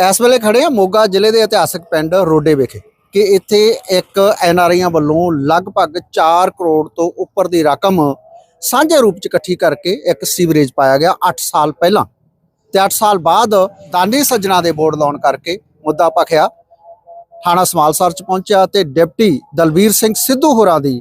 ਇਸ ਵੇਲੇ ਖੜੇ ਆ ਮੋਗਾ ਜ਼ਿਲ੍ਹੇ ਦੇ ਇਤਿਹਾਸਕ ਪਿੰਡ ਰੋਡੇ ਵਿਖੇ ਕਿ ਇੱਥੇ ਇੱਕ ਐਨਆਰਆਈਆਂ ਵੱਲੋਂ ਲਗਭਗ 4 ਕਰੋੜ ਤੋਂ ਉੱਪਰ ਦੀ ਰਕਮ ਸਾਂਝੇ ਰੂਪ ਚ ਇਕੱਠੀ ਕਰਕੇ ਇੱਕ ਸੀਵਰੇਜ ਪਾਇਆ ਗਿਆ 8 ਸਾਲ ਪਹਿਲਾਂ ਤੇ 8 ਸਾਲ ਬਾਅਦ ਦਾਨੀ ਸੱਜਣਾ ਦੇ ਬੋਰਡ ਲਾਉਣ ਕਰਕੇ ਮੁੱਦਾ ਭਖਿਆ। ਥਾਣਾ ਸਮਾਲਸਰ ਚ ਪਹੁੰਚਿਆ ਤੇ ਡਿਪਟੀ ਦਲਵੀਰ ਸਿੰਘ ਸਿੱਧੂ ਹੋਰਾਂ ਦੀ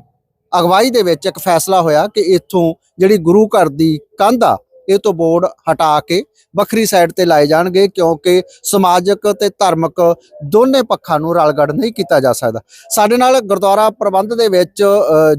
ਅਗਵਾਈ ਦੇ ਵਿੱਚ ਇੱਕ ਫੈਸਲਾ ਹੋਇਆ ਕਿ ਇੱਥੋਂ ਜਿਹੜੀ ਗੁਰੂ ਘਰ ਦੀ ਕੰਧ ਆ ਇਹ ਤੋਂ ਬੋਰਡ ਹਟਾ ਕੇ ਵੱਖਰੀ ਸਾਈਡ ਤੇ ਲਾਏ ਜਾਣਗੇ ਕਿਉਂਕਿ ਸਮਾਜਿਕ ਤੇ ਧਾਰਮਿਕ ਦੋਨੇ ਪੱਖਾਂ ਨੂੰ ਰਲਗੜ ਨਹੀਂ ਕੀਤਾ ਜਾ ਸਕਦਾ। ਸਾਡੇ ਨਾਲ ਗੁਰਦੁਆਰਾ ਪ੍ਰਬੰਧ ਦੇ ਵਿੱਚ